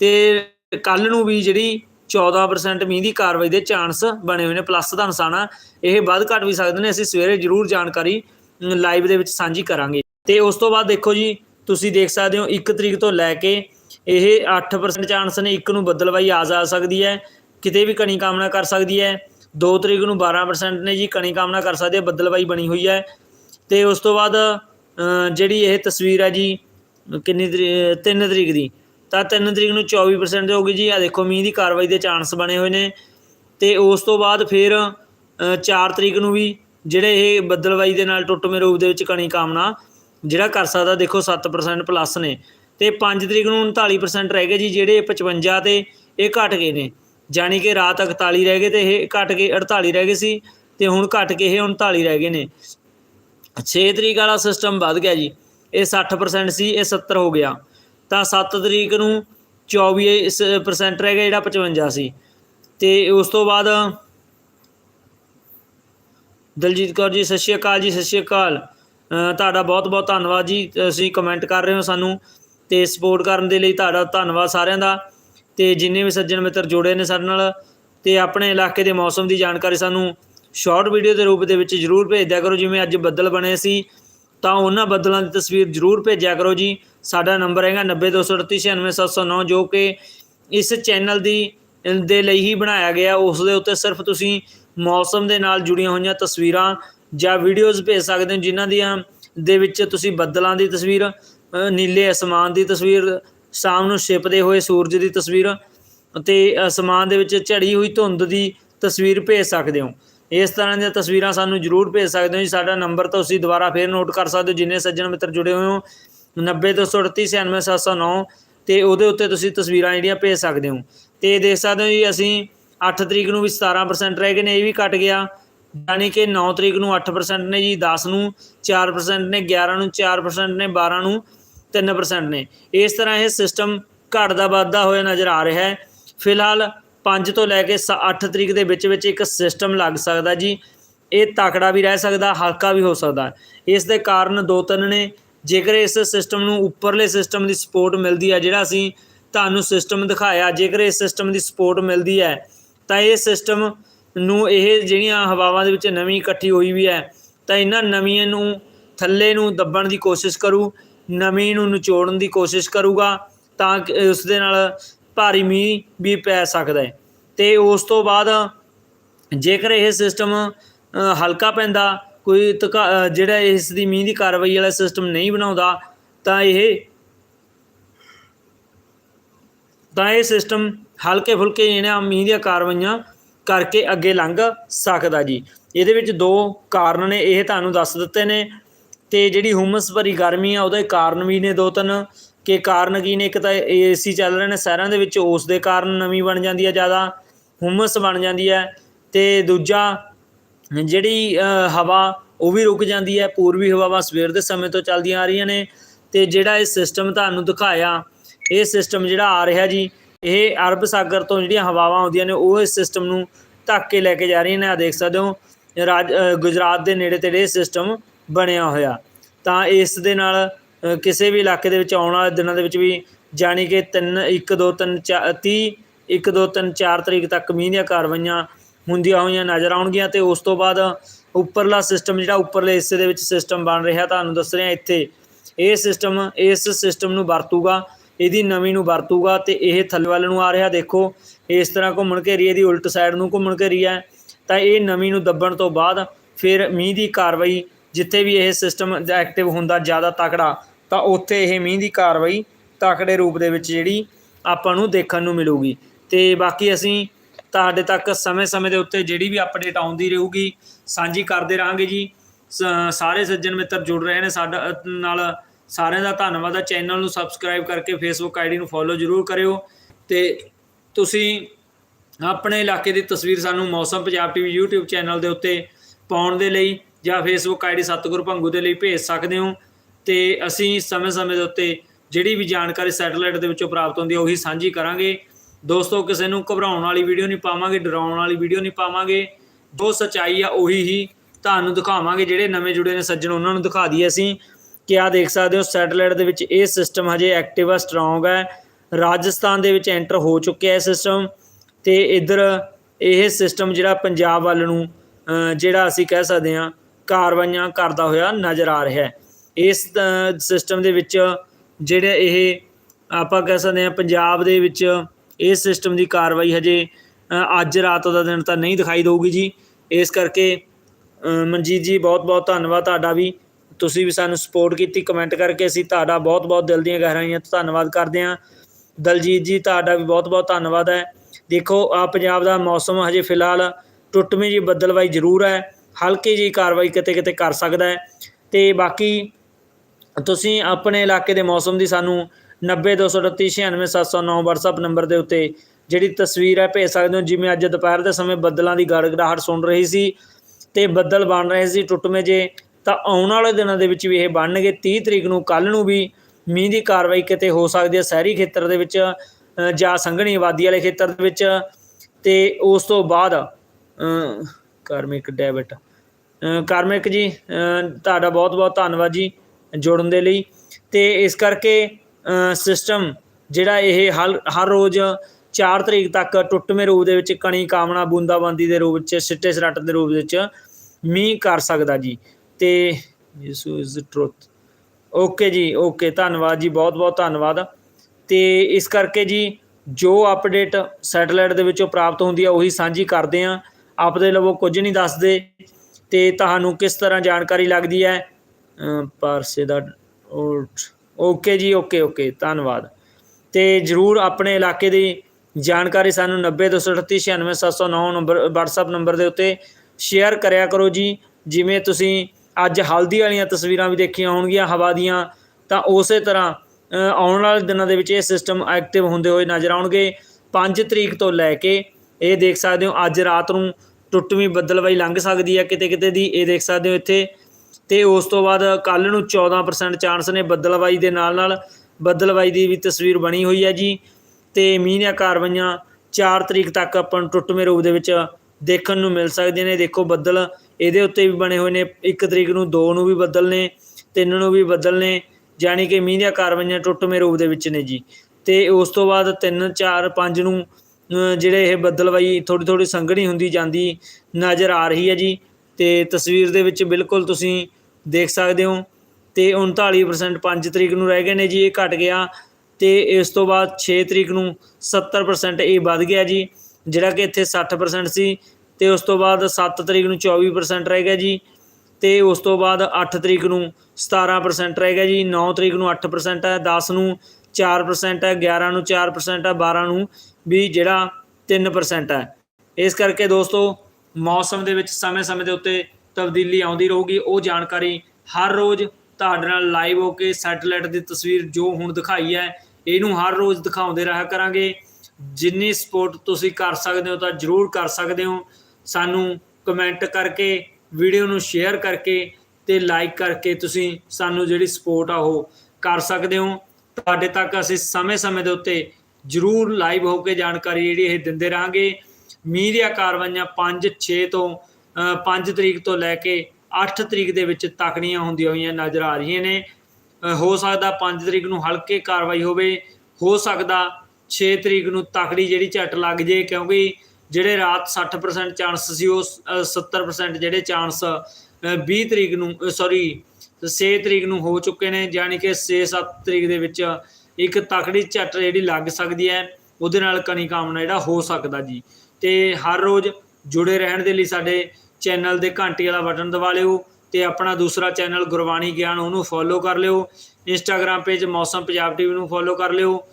ਤੇ ਕੱਲ ਨੂੰ ਵੀ ਜਿਹੜੀ 14% ਮੀਂਹ ਦੀ ਕਾਰਵਾਈ ਦੇ ਚਾਂਸ ਬਣੇ ਹੋਏ ਨੇ ਪਲੱਸ ਦਾ ਨਿਸ਼ਾਨਾ, ਇਹ ਵੱਧ ਘਟ ਵੀ ਸਕਦੇ ਨੇ, ਅਸੀਂ ਸਵੇਰੇ ਜ਼ਰੂਰ ਜਾਣਕਾਰੀ ਲਾਈਵ ਦੇ ਵਿੱਚ ਸਾਂਝੀ ਕਰਾਂਗੇ। ਤੇ ਉਸ ਤੋਂ ਬਾਅਦ ਦੇਖੋ ਜੀ, ਤੁਸੀਂ ਦੇਖ ਸਕਦੇ ਹੋ 1 ਤਰੀਕ ਤੋਂ ਲੈ ਕੇ ਇਹ 8% ਚਾਂਸ ਨੇ, ਇੱਕ ਨੂੰ ਬੱਦਲਵਾਈ ਆ ਜਾ ਸਕਦੀ ਹੈ, ਕਿਤੇ ਵੀ ਕਣੀ ਕਾਮਨਾ ਕਰ ਸਕਦੀ ਹੈ 2 ਤਰੀਕ ਨੂੰ 12% ਨੇ ਜੀ, ਕਣੀ ਕਾਮਨਾ ਕਰ ਸਕਦੇ ਬੱਦਲਵਾਈ ਬਣੀ ਹੋਈ ਹੈ। ਤੇ ਉਸ ਤੋਂ ਬਾਅਦ ਜਿਹੜੀ ਇਹ ਤਸਵੀਰ ਹੈ ਜੀ, ਕਿੰਨੀ ਤਰੀਕ 3 ਤਰੀਕ ਦੀ, ਤਾਂ ਤਿੰਨ ਤਰੀਕ ਨੂੰ 24% ਹੋਗੀ ਜੀ। ਆ ਦੇਖੋ, ਮੀਂਹ ਦੀ ਕਾਰਵਾਈ ਦੇ ਚਾਂਸ ਬਣੇ ਹੋਏ ਨੇ ਤੇ ਉਸ ਤੋਂ ਬਾਅਦ ਫਿਰ 4 ਤਰੀਕ ਨੂੰ ਵੀ ਜਿਹੜੇ ਇਹ ਬੱਦਲਵਾਈ ਦੇ ਨਾਲ ਟੁੱਟਵੇਂ ਰੂਪ ਦੇ ਵਿੱਚ ਕਣੀ ਕਾਮਨਾ, ਜਿਹੜਾ ਕਰ ਸਕਦਾ, ਦੇਖੋ 7% ਪਲੱਸ ਨੇ। ਤੇ 5 ਤਰੀਕ ਨੂੰ 39% ਰਹਿ ਗਏ ਜੀ, ਜਿਹੜੇ 55 ਤੇ ਇਹ ਘਟ ਗਏ ਨੇ। ਜਾਣੀ ਕਿ ਰਾਤ 41 ਰਹਿ ਗਏ ਤੇ ਇਹ ਘਟ ਕੇ 48 ਰਹਿ ਗਏ ਸੀ, ਤੇ ਹੁਣ ਘਟ ਕੇ ਇਹ 39 ਰਹਿ ਗਏ ਨੇ। 6 ਤਰੀਕ ਵਾਲਾ ਸਿਸਟਮ ਵੱਧ ਗਿਆ ਜੀ। ਇਹ 60% ਸੀ, ਇਹ 70 ਹੋ ਗਿਆ। ਤਾਂ 7 ਤਰੀਕ ਨੂੰ 24% ਰਹਿ ਗਿਆ ਜਿਹੜਾ 55 ਸੀ। ਤੇ ਉਸ ਤੋਂ ਬਾਅਦ ਦਲਜੀਤ ਕੌਰ ਜੀ, ਸਤਿ ਸ਼੍ਰੀ ਅਕਾਲ ਜੀ, ਸਤਿ ਸ਼੍ਰੀ ਅਕਾਲ। ਤੁਹਾਡਾ ਬਹੁਤ ਬਹੁਤ ਧੰਨਵਾਦ ਜੀ। ਤੁਸੀਂ ਕਮੈਂਟ ਕਰ ਰਹੇ ਹੋ ਸਾਨੂੰ ਤੇ ਸਪੋਰਟ ਕਰਨ ਦੇ ਲਈ ਤੁਹਾਡਾ ਧੰਨਵਾਦ ਸਾਰਿਆਂ ਦਾ। ਤੇ ਜਿੰਨੇ ਵੀ ਸੱਜਣ ਮਿੱਤਰ ਜੁੜੇ ਨੇ ਸਾਡੇ ਨਾਲ ਤੇ ਆਪਣੇ ਇਲਾਕੇ ਦੇ ਮੌਸਮ ਦੀ ਜਾਣਕਾਰੀ ਸਾਨੂੰ ਸ਼ਾਰਟ ਵੀਡੀਓ ਦੇ ਰੂਪ ਦੇ ਵਿੱਚ ਜ਼ਰੂਰ ਭੇਜ ਦਿਆ ਕਰੋ, ਜਿਵੇਂ ਅੱਜ ਬੱਦਲ ਬਣੇ ਸੀ, ਤਾਂ ਉਹਨਾਂ ਬੱਦਲਾਂ ਦੀ ਤਸਵੀਰ ਜ਼ਰੂਰ ਭੇਜਿਆ ਕਰੋ ਜੀ। ਸਾਡਾ ਨੰਬਰ ਹੈਗਾ 9023896709 ਜੋ ਕਿ ਇਸ ਚੈਨਲ ਦੀ ਦੇ ਲਈ ਹੀ ਬਣਾਇਆ ਗਿਆ। ਉਸ ਦੇ ਉੱਤੇ ਸਿਰਫ ਤੁਸੀਂ ਮੌਸਮ ਦੇ ਨਾਲ ਜੁੜੀਆਂ ਹੋਈਆਂ ਤਸਵੀਰਾਂ ਜਾਂ ਵੀਡੀਓਜ਼ ਭੇਜ ਸਕਦੇ ਹੋ, ਜਿਨ੍ਹਾਂ ਦੀਆਂ ਦੇ ਵਿੱਚ ਤੁਸੀਂ ਬੱਦਲਾਂ ਦੀ ਤਸਵੀਰ ਨੀਲੇ ਅਸਮਾਨ ਦੀ ਤਸਵੀਰ, ਸ਼ਾਮ ਨੂੰ ਛਿਪਦੇ ਹੋਏ ਸੂਰਜ ਦੀ ਤਸਵੀਰ ਅਤੇ ਅਸਮਾਨ ਦੇ ਵਿੱਚ ਝੜੀ ਹੋਈ ਧੁੰਦ ਦੀ ਤਸਵੀਰ ਭੇਜ ਸਕਦੇ ਹੋ। ਇਸ ਤਰ੍ਹਾਂ ਦੀਆਂ ਤਸਵੀਰਾਂ ਸਾਨੂੰ ਜਰੂਰ ਭੇਜ ਸਕਦੇ ਹੋ ਜੀ। ਸਾਡਾ ਨੰਬਰ ਤਾਂ ਤੁਸੀਂ ਦੁਬਾਰਾ ਫੇਰ ਨੋਟ ਕਰ ਸਕਦੇ ਹੋ, ਜਿੰਨੇ ਸੱਜਣ ਮਿੱਤਰ ਜੁੜੇ ਹੋਏ ਹੋ। 9023396709 ਤੇ ਉਹਦੇ ਉੱਤੇ ਤੁਸੀਂ ਤਸਵੀਰਾਂ ਜਿਹੜੀਆਂ ਭੇਜ ਸਕਦੇ ਹੋ। ਤੇ ਦੇਖ ਸਕਦੇ ਹੋ ਜੀ, ਅਸੀਂ 8 ਤਰੀਕ ਨੂੰ ਵੀ 17% ਰਹਿ ਗਏ ਨੇ, ਇਹ ਵੀ ਘਟ ਗਿਆ। ਯਾਨੀ ਕਿ 9 ਤਰੀਕ ਨੂੰ 8% ਨੇ ਜੀ 10 ਨੂੰ 4% ਨੇ 11 ਨੂੰ 4% ਨੇ 12 ਨੂੰ 3% ਨੇ। ਇਸ ਤਰ੍ਹਾਂ ਇਹ ਸਿਸਟਮ ਘਟਦਾ ਵੱਧਦਾ ਹੋਇਆ ਨਜ਼ਰ ਆ ਰਿਹਾ ਹੈ। ਫਿਲਹਾਲ 5 ਤੋਂ ਲੈ ਕੇ 8 ਤਰੀਕ ਦੇ ਵਿੱਚ ਵਿੱਚ ਇੱਕ ਸਿਸਟਮ ਲੱਗ ਸਕਦਾ ਜੀ। ਇਹ ਤਕੜਾ ਵੀ ਰਹਿ ਸਕਦਾ, ਹਲਕਾ ਵੀ ਹੋ ਸਕਦਾ। ਇਸ ਦੇ ਕਾਰਨ ਦੋ ਤਿੰਨ ਨੇ। ਜੇਕਰ ਇਸ ਸਿਸਟਮ ਨੂੰ ਉੱਪਰਲੇ ਸਿਸਟਮ ਦੀ ਸਪੋਰਟ ਮਿਲਦੀ ਹੈ, ਜਿਹੜਾ ਅਸੀਂ ਤੁਹਾਨੂੰ ਸਿਸਟਮ ਦਿਖਾਇਆ, ਜੇਕਰ ਇਸ ਸਿਸਟਮ ਦੀ ਸਪੋਰਟ ਮਿਲਦੀ ਹੈ, ਤਾਂ ਇਹ ਸਿਸਟਮ ਨੂੰ ਇਹ ਜਿਹੜੀਆਂ ਹਵਾਵਾਂ ਦੇ ਵਿੱਚ ਨਵੀਂ ਇਕੱਠੀ ਹੋਈ ਵੀ ਹੈ, ਤਾਂ ਇਹਨਾਂ ਨਵੀਆਂ ਨੂੰ ਥੱਲੇ ਨੂੰ ਦੱਬਣ ਦੀ ਕੋਸ਼ਿਸ਼ ਕਰੂ, ਨਵੀਂ ਨੂੰ ਨਿਚੋੜਨ ਦੀ ਕੋਸ਼ਿਸ਼ ਕਰੂਗਾ, ਤਾਂ ਕਿ ਉਸ ਦੇ ਨਾਲ ਭਾਰੀ ਮੀਂਹ ਵੀ ਪੈ ਸਕਦਾ ਹੈ। ਤੇ ਉਸ ਤੋਂ ਬਾਅਦ ਜੇਕਰ ਇਹ ਸਿਸਟਮ ਹਲਕਾ ਪੈਂਦਾ, ਕੋਈ ਧਕਾ- ਜਿਹੜਾ ਇਸ ਦੀ ਮੀਂਹ ਦੀ ਕਾਰਵਾਈ ਵਾਲਾ ਸਿਸਟਮ ਨਹੀਂ ਬਣਾਉਂਦਾ, ਤਾਂ ਇਹ ਤਾਂ ਇਹ ਸਿਸਟਮ ਹਲਕੇ ਫੁਲਕੇ ਜਿਹੜਾ ਮੀਂਹ ਦੀਆਂ ਕਾਰਵਾਈਆਂ ਕਰਕੇ ਅੱਗੇ ਲੰਘ ਸਕਦਾ ਜੀ। ਇਹਦੇ ਵਿੱਚ ਦੋ ਕਾਰਨ ਨੇ, ਇਹ ਤੁਹਾਨੂੰ ਦੱਸ ਦਿੱਤੇ ਨੇ। ਤੇ ਜਿਹੜੀ ਹੁਮਸ ਭਰੀ ਗਰਮੀ ਆ, ਉਹਦੇ ਕਾਰਨ ਵੀ ਨੇ ਦੋ ਤਿੰਨ। ਕਿ ਕਾਰਨ ਕੀ ਨੇ? ਇੱਕ ਤਾਂ ਏਸੀ ਚੱਲ ਰਹੇ ਨੇ ਸ਼ਹਿਰਾਂ ਦੇ ਵਿੱਚ, ਉਸ ਦੇ ਕਾਰਨ ਨਮੀ ਬਣ ਜਾਂਦੀ ਹੈ ਜ਼ਿਆਦਾ, ਹੁਮਸ ਬਣ ਜਾਂਦੀ ਹੈ ਤੇ ਦੂਜਾ, ਜਿਹੜੀ ਹਵਾ, ਉਹ ਵੀ ਰੁਕ ਜਾਂਦੀ ਹੈ। ਪੂਰਬੀ ਹਵਾਵਾਂ ਸਵੇਰ ਦੇ ਸਮੇਂ ਤੋਂ ਚੱਲਦੀਆਂ ਆ ਰਹੀਆਂ ਨੇ ਤੇ ਜਿਹੜਾ ਇਹ ਸਿਸਟਮ ਤੁਹਾਨੂੰ ਦਿਖਾਇਆ, ਇਹ ਸਿਸਟਮ ਜਿਹੜਾ ਆ ਰਿਹਾ ਜੀ, ਇਹ ਅਰਬ ਸਾਗਰ ਤੋਂ ਜਿਹੜੀਆਂ ਹਵਾਵਾਂ ਆਉਂਦੀਆਂ ਨੇ, ਉਹ ਇਸ ਸਿਸਟਮ ਨੂੰ ਧੱਕ ਕੇ ਲੈ ਕੇ ਜਾ ਰਹੀਆਂ ਨੇ। ਆ ਦੇਖ ਸਕਦੇ ਹੋ, ਰਾਜ ਗੁਜਰਾਤ ਦੇ ਨੇੜੇ ਤੇੜੇ ਇਹ ਸਿਸਟਮ ਬਣਿਆ ਹੋਇਆ। ਤਾਂ ਇਸ ਦੇ ਨਾਲ ਕਿਸੇ ਵੀ ਇਲਾਕੇ ਦੇ ਵਿੱਚ ਆਉਣ ਵਾਲੇ ਦਿਨਾਂ ਦੇ ਵਿੱਚ ਵੀ ਜਾਣੀ ਕਿ 3 1 2 3 30 1 2 3 4 ਤਰੀਕ ਤੱਕ ਮੀਂਹ ਦੀਆਂ ਕਾਰਵਾਈਆਂ ਹੁੰਦੀਆਂ ਹੋਈਆਂ ਨਜ਼ਰ ਆਉਣਗੀਆਂ ਤੇ ਉਸ ਤੋਂ ਬਾਅਦ ਉੱਪਰਲਾ ਸਿਸਟਮ ਜਿਹੜਾ ਉੱਪਰਲੇ ਹਿੱਸੇ ਦੇ ਵਿੱਚ ਸਿਸਟਮ ਬਣ ਰਿਹਾ ਤੁਹਾਨੂੰ ਦੱਸ ਰਿਹਾ ਇੱਥੇ, ਇਹ ਸਿਸਟਮ ਇਸ ਸਿਸਟਮ ਨੂੰ ਵਰਤੂਗਾ, ਇਹਦੀ ਨਵੀਂ ਨੂੰ ਵਰਤੂਗਾ ਤੇ ਇਹ ਥੱਲੇ ਵੱਲ ਨੂੰ ਆ ਰਿਹਾ, ਦੇਖੋ, ਇਸ ਤਰ੍ਹਾਂ ਘੁੰਮਣ ਘੇਰੀ ਇਹਦੀ ਉਲਟ ਸਾਈਡ ਨੂੰ ਘੁੰਮਣ ਘੇਰੀ ਹੈ, ਤਾਂ ਇਹ ਨਵੀਂ ਨੂੰ ਦੱਬਣ ਤੋਂ ਬਾਅਦ ਫਿਰ ਮੀਂਹ ਦੀ ਕਾਰਵਾਈ ਜਿੱਥੇ ਵੀ ਇਹ ਸਿਸਟਮ ਐਕਟਿਵ ਹੁੰਦਾ ਜ਼ਿਆਦਾ ਤਕੜਾ ਤਾਂ ਉੱਥੇ ਇਹ ਮੀਂਹ ਦੀ ਕਾਰਵਾਈ ਤਕੜੇ ਰੂਪ ਦੇ ਵਿੱਚ ਜਿਹੜੀ ਆਪਾਂ ਨੂੰ ਦੇਖਣ ਨੂੰ ਮਿਲੂਗੀ। ਤੇ ਬਾਕੀ ਅਸੀਂ ਤੁਹਾਡੇ ਤੱਕ ਸਮੇਂ-ਸਮੇਂ ਦੇ ਉੱਤੇ ਜਿਹੜੀ ਵੀ ਅਪਡੇਟ ਆਉਂਦੀ ਰਹੂਗੀ, ਸਾਂਝੀ ਕਰਦੇ ਰਹਾਂਗੇ ਜੀ। ਸ- ਸਾਰੇ ਸੱਜਣ ਮਿੱਤਰ ਜੁੜ ਰਹੇ ਨੇ ਸਾਡਾ, ਨਾਲ ਸਾਰਿਆਂ ਦਾ ਧੰਨਵਾਦ ਹੈ ਚੈਨਲ ਨੂੰ ਸਬਸਕ੍ਰਾਈਬ ਕਰਕੇ ਫੇਸਬੁੱਕ ਆਈਡੀ ਨੂੰ ਫੋਲੋ ਜ਼ਰੂਰ ਕਰਿਓ। ਤੇ ਤੁਸੀਂ ਆਪਣੇ ਇਲਾਕੇ ਦੀ ਤਸਵੀਰ ਸਾਨੂੰ ਮੌਸਮ ਪੰਜਾਬ ਟੀਵੀ YouTube ਚੈਨਲ ਦੇ ਉੱਤੇ ਪਾਉਣ ਦੇ ਲਈ ਜਾਂ ਫੇਸਬੁੱਕ ਆਈਡੀ ਸਤਿਗੁਰੂ ਭੰਗੂ ਦੇ ਲਈ ਭੇਜ ਸਕਦੇ ਹੋ। ਤੇ ਅਸੀਂ ਸਮੇਂ-ਸਮੇਂ ਦੇ ਉੱਤੇ ਜਿਹੜੀ ਵੀ ਜਾਣਕਾਰੀ ਸੈਟੇਲਾਈਟ ਦੇ ਵਿੱਚੋਂ ਪ੍ਰਾਪਤ ਹੁੰਦੀ ਹੈ, ਉਹੀ ਸਾਂਝੀ ਕਰਾਂਗੇ। ਦੋਸਤੋ, ਕਿਸੇ ਨੂੰ ਘਬਰਾਉਣ ਵਾਲੀ ਵੀਡੀਓ ਨਹੀਂ ਪਾਵਾਂਗੇ, ਡਰਾਉਣ ਵਾਲੀ ਵੀਡੀਓ ਨਹੀਂ ਪਾਵਾਂਗੇ। ਜੋ ਸਚਾਈ ਆ, ਉਹੀ ਹੀ ਤੁਹਾਨੂੰ ਦਿਖਾਵਾਂਗੇ, ਜਿਹੜੇ ਨਵੇਂ ਜੁੜੇ ਨੇ ਸੱਜਣ, ਉਹਨਾਂ ਨੂੰ ਦਿਖਾ ਦਈਏ ਅਸੀਂ ਕਿ ਆ ਦੇਖ ਸਕਦੇ ਹੋ, ਸੈਟੇਲਾਈਟ ਦੇ ਵਿੱਚ ਇਹ ਸਿਸਟਮ ਹਜੇ ਐਕਟਿਵ ਆ, ਸਟਰੋਂਗ ਹੈ ਰਾਜਸਥਾਨ ਦੇ ਵਿੱਚ ਐਂਟਰ ਹੋ ਚੁੱਕਿਆ ਹੈ ਸਿਸਟਮ ਤੇ ਇੱਧਰ ਇਹ ਸਿਸਟਮ ਜਿਹੜਾ ਪੰਜਾਬ ਵੱਲ ਨੂੰ ਜਿਹੜਾ ਅਸੀਂ ਕਹਿ ਸਕਦੇ ਹਾਂ, ਕਾਰਵਾਈਆਂ ਕਰਦਾ ਹੋਇਆ ਨਜ਼ਰ ਆ ਰਿਹਾ ਹੈ। ਇਸ ਸਿਸਟਮ ਦੇ ਵਿੱਚ ਜਿਹੜੇ ਇਹ ਆਪਾਂ ਕਹਿ ਸਕਦੇ ਹਾਂ ਪੰਜਾਬ ਦੇ ਵਿੱਚ ਇਸ ਸਿਸਟਮ ਦੀ ਕਾਰਵਾਈ ਹਜੇ ਅੱਜ ਰਾਤ ਦਾ ਦਿਨ ਤਾਂ ਨਹੀਂ ਦਿਖਾਈ ਦੇਊਗੀ ਜੀ। ਇਸ ਕਰਕੇ ਮਨਜੀਤ ਜੀ ਬਹੁਤ ਬਹੁਤ ਧੰਨਵਾਦ ਤੁਹਾਡਾ ਵੀ। ਤੁਸੀਂ ਵੀ ਸਾਨੂੰ ਸਪੋਰਟ ਕੀਤੀ ਕਮੈਂਟ ਕਰਕੇ ਅਸੀਂ ਤੁਹਾਡਾ ਬਹੁਤ ਬਹੁਤ ਦਿਲ ਦੀਆਂ ਗਹਿਰਾਈਆਂ ਤੋਂ ਧੰਨਵਾਦ ਕਰਦੇ ਹਾਂ। ਦਲਜੀਤ ਜੀ, ਤੁਹਾਡਾ ਵੀ ਬਹੁਤ ਬਹੁਤ ਧੰਨਵਾਦ ਹੈ। ਦੇਖੋ, ਆ ਪੰਜਾਬ ਦਾ ਮੌਸਮ ਹਜੇ ਫਿਲਹਾਲ ਟੁੱਟਵੀਂ ਜੀ ਬੱਦਲਵਾਈ ਜ਼ਰੂਰ ਹੈ। ਹਲਕੀ ਜੀ ਕਾਰਵਾਈ ਕਿਤੇ ਕਿਤੇ ਕਰ ਸਕਦਾ ਹੈ। ਤੇ ਬਾਕੀ ਤੁਸੀਂ ਆਪਣੇ ਇਲਾਕੇ ਦੇ ਮੌਸਮ ਦੀ ਸਾਨੂੰ 9023396709 WhatsApp ਨੰਬਰ ਦੇ ਉੱਤੇ ਜਿਹੜੀ ਤਸਵੀਰ ਹੈ ਭੇਜ ਸਕਦੇ ਹੋ, ਜਿਵੇਂ ਅੱਜ ਦੁਪਹਿਰ ਦੇ ਸਮੇਂ ਬੱਦਲਾਂ ਦੀ ਗੜਗੜਾਹਟ ਸੁਣ ਰਹੀ ਸੀ ਤੇ ਬੱਦਲ ਬਣ ਰਹੇ ਸੀ ਟੁੱਟਵੇਂ ਜੇ, ਤਾਂ ਆਉਣ ਵਾਲੇ ਦਿਨਾਂ ਦੇ ਵਿੱਚ ਵੀ ਇਹ ਬਣਨਗੇ। 30 ਤਰੀਕ ਨੂੰ ਕੱਲ ਨੂੰ ਵੀ ਮੀਂਹ ਦੀ ਕਾਰਵਾਈ ਕਿਤੇ ਹੋ ਸਕਦੀ ਹੈ ਸ਼ਹਿਰੀ ਖੇਤਰ ਦੇ ਵਿੱਚ ਜਾਂ ਸੰਘਣੀ ਆਬਾਦੀ ਵਾਲੇ ਖੇਤਰ ਦੇ ਵਿੱਚ ਤੇ ਉਸ ਤੋਂ ਬਾਅਦ ਕਾਰਮਿਕ ਡੈਬਿਟ ਕਾਰਮਿਕ ਜੀ ਤੁਹਾਡਾ ਬਹੁਤ ਬਹੁਤ ਧੰਨਵਾਦ ਜੀ। ਜੁੜਨ ਦੇ ਲਈ। ਤੇ ਇਸ ਕਰਕੇ ਸਿਸਟਮ ਜਿਹੜਾ ਇਹ ਹਰ ਹਰ ਰੋਜ਼ 4 ਤਰੀਕ ਤੱਕ ਟੁੱਟਵੇਂ ਰੂਪ ਦੇ ਵਿੱਚ ਕਣੀ ਕਾਮਨਾ ਬੂੰਦਾਬਾਂਦੀ ਦੇ ਰੂਪ ਵਿੱਚ, ਸਿੱਟੇ ਸਰਾਟ ਦੇ ਰੂਪ ਵਿੱਚ ਮੀਂਹ ਕਰ ਸਕਦਾ ਜੀ। ਤੇ ਯਿਸੂ ਇਜ਼ ਟਰੂਥ ਓਕੇ ਜੀ ਓਕੇ ਧੰਨਵਾਦ ਜੀ, ਬਹੁਤ ਬਹੁਤ ਧੰਨਵਾਦ। ਤੇ ਇਸ ਕਰਕੇ ਜੀ, ਜੋ ਅਪਡੇਟ ਸੈਟਲਾਈਟ ਦੇ ਵਿੱਚੋਂ ਪ੍ਰਾਪਤ ਹੁੰਦੀ ਆ, ਉਹੀ ਸਾਂਝੀ ਕਰਦੇ ਆ। ਆਪਦੇ ਲਵੋ ਕੁਝ ਨਹੀਂ ਦੱਸਦੇ। ਤੇ ਤੁਹਾਨੂੰ ਕਿਸ ਤਰ੍ਹਾਂ ਜਾਣਕਾਰੀ ਲੱਗਦੀ ਹੈ ਪਾਰਸੇ ਦਾ ਓਕੇ ਜੀ ਓਕੇ ਓਕੇ ਧੰਨਵਾਦ। ਤੇ ਜਰੂਰ ਆਪਣੇ ਇਲਾਕੇ ਦੀ ਜਾਣਕਾਰੀ ਸਾਨੂੰ 9028969709 ਨੰਬਰ WhatsApp ਨੰਬਰ ਦੇ ਉੱਤੇ ਸ਼ੇਅਰ ਕਰਿਆ ਕਰੋ ਜੀ। ਜਿਵੇਂ ਤੁਸੀਂ ਅੱਜ ਹਲਦੀ ਵਾਲੀਆਂ ਤਸਵੀਰਾਂ ਵੀ ਦੇਖੀਆਂ ਹੋਣਗੀਆਂ, ਹਵਾ ਦੀਆਂ, ਤਾਂ ਉਸੇ ਤਰ੍ਹਾਂ ਆਉਣ ਵਾਲੇ ਦਿਨਾਂ ਦੇ ਵਿੱਚ ਇਹ ਸਿਸਟਮ ਐਕਟਿਵ ਹੁੰਦੇ ਹੋਏ ਨਜ਼ਰ ਆਉਣਗੇ। 5 ਤਰੀਕ ਤੋਂ ਲੈ ਕੇ ਇਹ ਦੇਖ ਸਕਦੇ ਹੋ, ਅੱਜ ਰਾਤ ਨੂੰ ਟੁੱਟਵੀਂ ਬੱਦਲਵਾਈ ਲੰਘ ਸਕਦੀ ਹੈ ਕਿਤੇ ਕਿਤੇ ਦੀ। ਇਹ ਦੇਖ ਸਕਦੇ ਹੋ ਇੱਥੇ ਤੇ ਉਸ ਤੋਂ ਬਾਅਦ ਕੱਲ ਨੂੰ 14% ਚਾਂਸ ਨੇ ਬੱਦਲਵਾਈ ਦੇ ਨਾਲ ਨਾਲ ਬੱਦਲਵਾਈ ਦੀ ਵੀ ਤਸਵੀਰ ਬਣੀ ਹੋਈ ਹੈ ਜੀ। ਤੇ ਮੀਂਹ ਦੀਆਂ ਕਾਰਵਾਈਆਂ 4 ਤਰੀਕ ਤੱਕ ਆਪਾਂ ਨੂੰ ਟੁੱਟਵੇਂ ਰੂਪ ਦੇ ਵਿੱਚ ਦੇਖਣ ਨੂੰ ਮਿਲ ਸਕਦੀਆਂ ਨੇ। ਦੇਖੋ ਬੱਦਲ ਇਹਦੇ ਉੱਤੇ ਵੀ ਬਣੇ ਹੋਏ ਨੇ। 1 ਤਰੀਕ ਨੂੰ 2 ਨੂੰ ਵੀ ਬੱਦਲ ਨੇ 3 ਨੂੰ ਵੀ ਬੱਦਲ ਨੇ, ਯਾਨੀ ਕਿ ਮੀਂਹ ਦੀਆਂ ਕਾਰਵਾਈਆਂ ਟੁੱਟਵੇਂ ਰੂਪ ਦੇ ਵਿੱਚ ਨੇ ਜੀ। ਤੇ ਉਸ ਤੋਂ ਬਾਅਦ 3 4 5 ਨੂੰ ਜਿਹੜੇ ਇਹ ਬੱਦਲਵਾਈ ਥੋੜੀ ਥੋੜੀ ਸੰਘਣੀ ਹੁੰਦੀ ਜਾਂਦੀ ਨਜ਼ਰ ਆ ਰਹੀ ਹੈ ਜੀ। ਤੇ ਤਸਵੀਰ ਦੇ ਵਿੱਚ ਬਿਲਕੁਲ ਤੁਸੀਂ ਦੇਖ ਸਕਦੇ ਹੋ ਤੇ 39% 5 ਤਰੀਕ ਨੂੰ ਰਹਿ ਗਏ ਨੇ ਜੀ, ਇਹ ਘਟ ਗਿਆ ਤੇ ਇਸ ਤੋਂ ਬਾਅਦ 6 ਤਰੀਕ ਨੂੰ 70% ਇਹ ਵੱਧ ਗਿਆ ਜੀ, ਜਿਹੜਾ ਕਿ ਇੱਥੇ 60% ਸੀ ਤੇ ਉਸ ਤੋਂ ਬਾਅਦ 7 ਤਰੀਕ ਨੂੰ 24% ਰਹਿ ਗਿਆ ਜੀ ਤੇ ਉਸ ਤੋਂ ਬਾਅਦ 8 ਤਰੀਕ ਨੂੰ 17% ਰਹਿ ਗਿਆ ਜੀ 9 ਤਰੀਕ ਨੂੰ 8% ਹੈ 10 ਨੂੰ 4% ਹੈ 11 ਨੂੰ 4% ਹੈ 12 ਨੂੰ ਵੀ ਜਿਹੜਾ 3% ਹੈ। ਇਸ ਕਰਕੇ ਦੋਸਤੋ ਮੌਸਮ ਦੇ ਵਿੱਚ ਸਮੇਂ-ਸਮੇਂ ਦੇ ਉੱਤੇ ਤਬਦੀਲੀ ਆਉਂਦੀ ਰਹੂਗੀ। ਉਹ ਜਾਣਕਾਰੀ ਹਰ ਰੋਜ਼ ਤੁਹਾਡੇ ਨਾਲ ਲਾਈਵ ਹੋ ਕੇ ਸੈਟਲਾਈਟ ਦੀ ਤਸਵੀਰ ਜੋ ਹੁਣ ਦਿਖਾਈ ਹੈ, ਇਹਨੂੰ ਹਰ ਰੋਜ਼ ਦਿਖਾਉਂਦੇ ਰਹਾ ਕਰਾਂਗੇ। ਜਿੰਨੀ ਸਪੋਰਟ ਤੁਸੀਂ ਕਰ ਸਕਦੇ ਹੋ ਤਾਂ ਜਰੂਰ ਕਰ ਸਕਦੇ ਹੋ। ਸਾਨੂੰ ਕਮੈਂਟ ਕਰਕੇ ਵੀਡੀਓ ਨੂੰ ਸ਼ੇਅਰ ਕਰਕੇ ਤੇ ਲਾਈਕ ਕਰਕੇ ਤੁਸੀਂ ਸਾਨੂੰ ਜਿਹੜੀ ਸਪੋਰਟ ਆ ਉਹ ਕਰ ਸਕਦੇ ਹੋ। ਤੁਹਾਡੇ ਤੱਕ ਅਸੀਂ ਸਮੇਂ-ਸਮੇਂ ਦੇ ਉੱਤੇ ਜਰੂਰ ਲਾਈਵ ਹੋ ਕੇ ਜਾਣਕਾਰੀ ਜਿਹੜੀ ਇਹ ਦਿੰਦੇ ਰਹਾਂਗੇ। ਮੀਂਹ ਦੀਆਂ ਕਾਰਵਾਈਆਂ 5 6 ਤੋਂ 5 ਤਰੀਕ ਤੋਂ ਲੈ ਕੇ 8 ਤਰੀਕ ਦੇ ਵਿੱਚ ਤਕੜੀਆਂ ਹੁੰਦੀਆਂ ਹੋਈਆਂ ਨਜ਼ਰ ਆ ਰਹੀਆਂ ਨੇ। ਹੋ ਸਕਦਾ 5 ਤਰੀਕ ਨੂੰ ਹਲਕੇ ਕਾਰਵਾਈ ਹੋਵੇ। ਹੋ ਸਕਦਾ 6 ਤਰੀਕ ਨੂੰ ਤਕੜੀ ਜਿਹੜੀ ਝੱਟ ਲੱਗ ਜੇ ਕਿਉਂਕਿ ਜਿਹੜੇ ਰਾਤ 60% ਚਾਂਸ ਸੀ ਉਹ ਅ, 70% ਜਿਹੜੇ ਚਾਂਸ 20 ਤਰੀਕ ਨੂੰ ਸੌਰੀ 6 ਤਰੀਕ ਨੂੰ ਹੋ ਚੁੱਕੇ ਨੇ ਯਾਨੀ ਕਿ 6-7 ਤਰੀਕ ਦੇ ਵਿੱਚ ਇੱਕ ਤਕੜੀ ਝੱਟ ਜਿਹੜੀ ਲੱਗ ਸਕਦੀ ਹੈ ਉਹਦੇ ਨਾਲ ਕਣੀ ਕਾਮਨਾ ਜਿਹੜਾ ਹੋ ਸਕਦਾ ਜੀ। ਤੇ ਹਰ ਰੋਜ਼ ਜੁੜੇ ਰਹਿਣ ਦੇ ਲਈ ਸਾਡੇ ਚੈਨਲ ਦੇ ਘੰਟੀ ਵਾਲਾ ਬਟਨ ਦਬਾ ਲਿਓ ਤੇ ਆਪਣਾ ਦੂਸਰਾ ਚੈਨਲ ਗੁਰਬਾਣੀ ਗਿਆਨ ਉਹਨੂੰ ਫੋਲੋ ਕਰ ਲਿਓ। ਇੰਸਟਾਗ੍ਰam ਪੇਜ ਮੌਸਮ ਪੰਜਾਬ ਟੀਵੀ ਨੂੰ ਫੋਲੋ ਕਰ ਲਿਓ।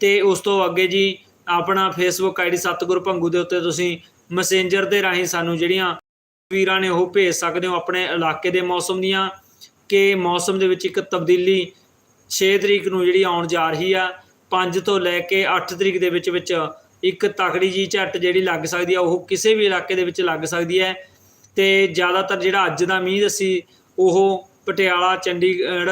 ਤੇ ਉਸ ਤੋਂ ਅੱਗੇ ਜੀ ਆਪਣਾ ਫੇਸਬੁੱਕ ਆਈਡੀ ਸਤਿਗੁਰ ਭੰਗੂ ਦੇ ਉੱਤੇ ਤੁਸੀਂ ਮੈਸੇਂਜਰ ਦੇ ਰਾਹੀਂ ਸਾਨੂੰ ਜਿਹੜੀਆਂ ਤਸਵੀਰਾਂ ਨੇ ਉਹ ਭੇਜ ਸਕਦੇ ਹੋ ਆਪਣੇ ਇਲਾਕੇ ਦੇ ਮੌਸਮ ਦੀਆਂ ਕਿ ਮੌਸਮ ਦੇ ਵਿੱਚ ਇੱਕ ਤਬਦੀਲੀ 6 ਤਰੀਕ ਨੂੰ ਜਿਹੜੀ ਆਉਣ ਜਾ ਰਹੀ ਆ 5 ਤੋਂ ਲੈ ਕੇ 8 ਤਰੀਕ ਦੇ ਵਿੱਚ ਵਿੱਚ ਇੱਕ ਤਕੜੀ ਜੀ ਝੱਟ ਜਿਹੜੀ ਲੱਗ ਸਕਦੀ ਆ, ਉਹ ਕਿਸੇ ਵੀ ਇਲਾਕੇ ਦੇ ਵਿੱਚ ਲੱਗ ਸਕਦੀ ਹੈ। ਤੇ ਜ਼ਿਆਦਾਤਰ ਜਿਹੜਾ ਅੱਜ ਦਾ ਮੀਂਹ ਸੀ ਉਹ ਪਟਿਆਲਾ, ਚੰਡੀਗੜ੍ਹ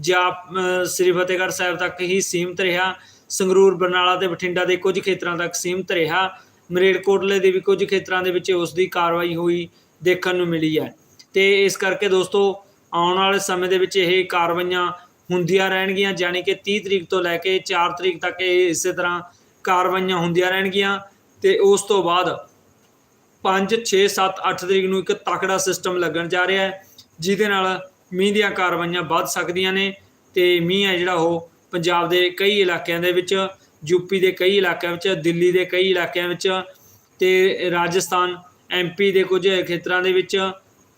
ਜਾਂ ਸ੍ਰੀ ਫਤਿਹਗੜ੍ਹ ਸਾਹਿਬ ਤੱਕ ਹੀ ਸੀਮਤ ਰਿਹਾ। ਸੰਗਰੂਰ, ਬਰਨਾਲਾ ਤੇ ਬਠਿੰਡਾ ਦੇ ਕੁਝ ਖੇਤਰਾਂ ਤੱਕ ਸੀਮਤ ਰਿਹਾ। ਮਰੇੜਕੋਟਲੇ ਦੇ ਵੀ ਕੁਝ ਖੇਤਰਾਂ ਦੇ ਵਿੱਚ ਉਸ ਦੀ ਕਾਰਵਾਈ ਹੋਈ ਦੇਖਣ ਨੂੰ ਮਿਲੀ ਹੈ। ਤੇ ਇਸ ਕਰਕੇ ਦੋਸਤੋ, ਆਉਣ ਵਾਲੇ ਸਮੇਂ ਦੇ ਵਿੱਚ ਇਹ ਕਾਰਵਾਈਆਂ ਹੁੰਦੀਆਂ ਰਹਿਣਗੀਆਂ ਯਾਨੀ ਕਿ 30 ਤਰੀਕ ਤੋਂ ਲੈ ਕੇ 4 ਤਰੀਕ ਤੱਕ ਇਹ ਇਸੇ ਤਰ੍ਹਾਂ ਕਾਰਵਾਈਆਂ ਹੁੰਦੀਆਂ ਰਹਿਣਗੀਆਂ ਤੇ ਉਸ ਤੋਂ ਬਾਅਦ 5 6 7 8 ਤਰੀਕ ਨੂੰ ਇੱਕ ਤਕੜਾ ਸਿਸਟਮ ਲੱਗਣ ਜਾ ਰਿਹਾ ਹੈ, ਜਿਹਦੇ ਨਾਲ ਮੀਂਹ ਦੀਆਂ ਕਾਰਵਾਈਆਂ ਵੱਧ ਸਕਦੀਆਂ ਨੇ ਤੇ ਮੀਂਹ ਹੈ ਜਿਹੜਾ ਉਹ ਪੰਜਾਬ ਦੇ ਕਈ ਇਲਾਕਿਆਂ ਦੇ ਵਿੱਚ ਯੂਪੀ ਦੇ ਕਈ ਇਲਾਕਿਆਂ ਵਿੱਚ, ਦਿੱਲੀ ਦੇ ਕਈ ਇਲਾਕਿਆਂ ਵਿੱਚ ਤੇ ਰਾਜਸਥਾਨ ਐਮਪੀ ਦੇ ਕੁਝ ਖੇਤਰਾਂ ਦੇ ਵਿੱਚ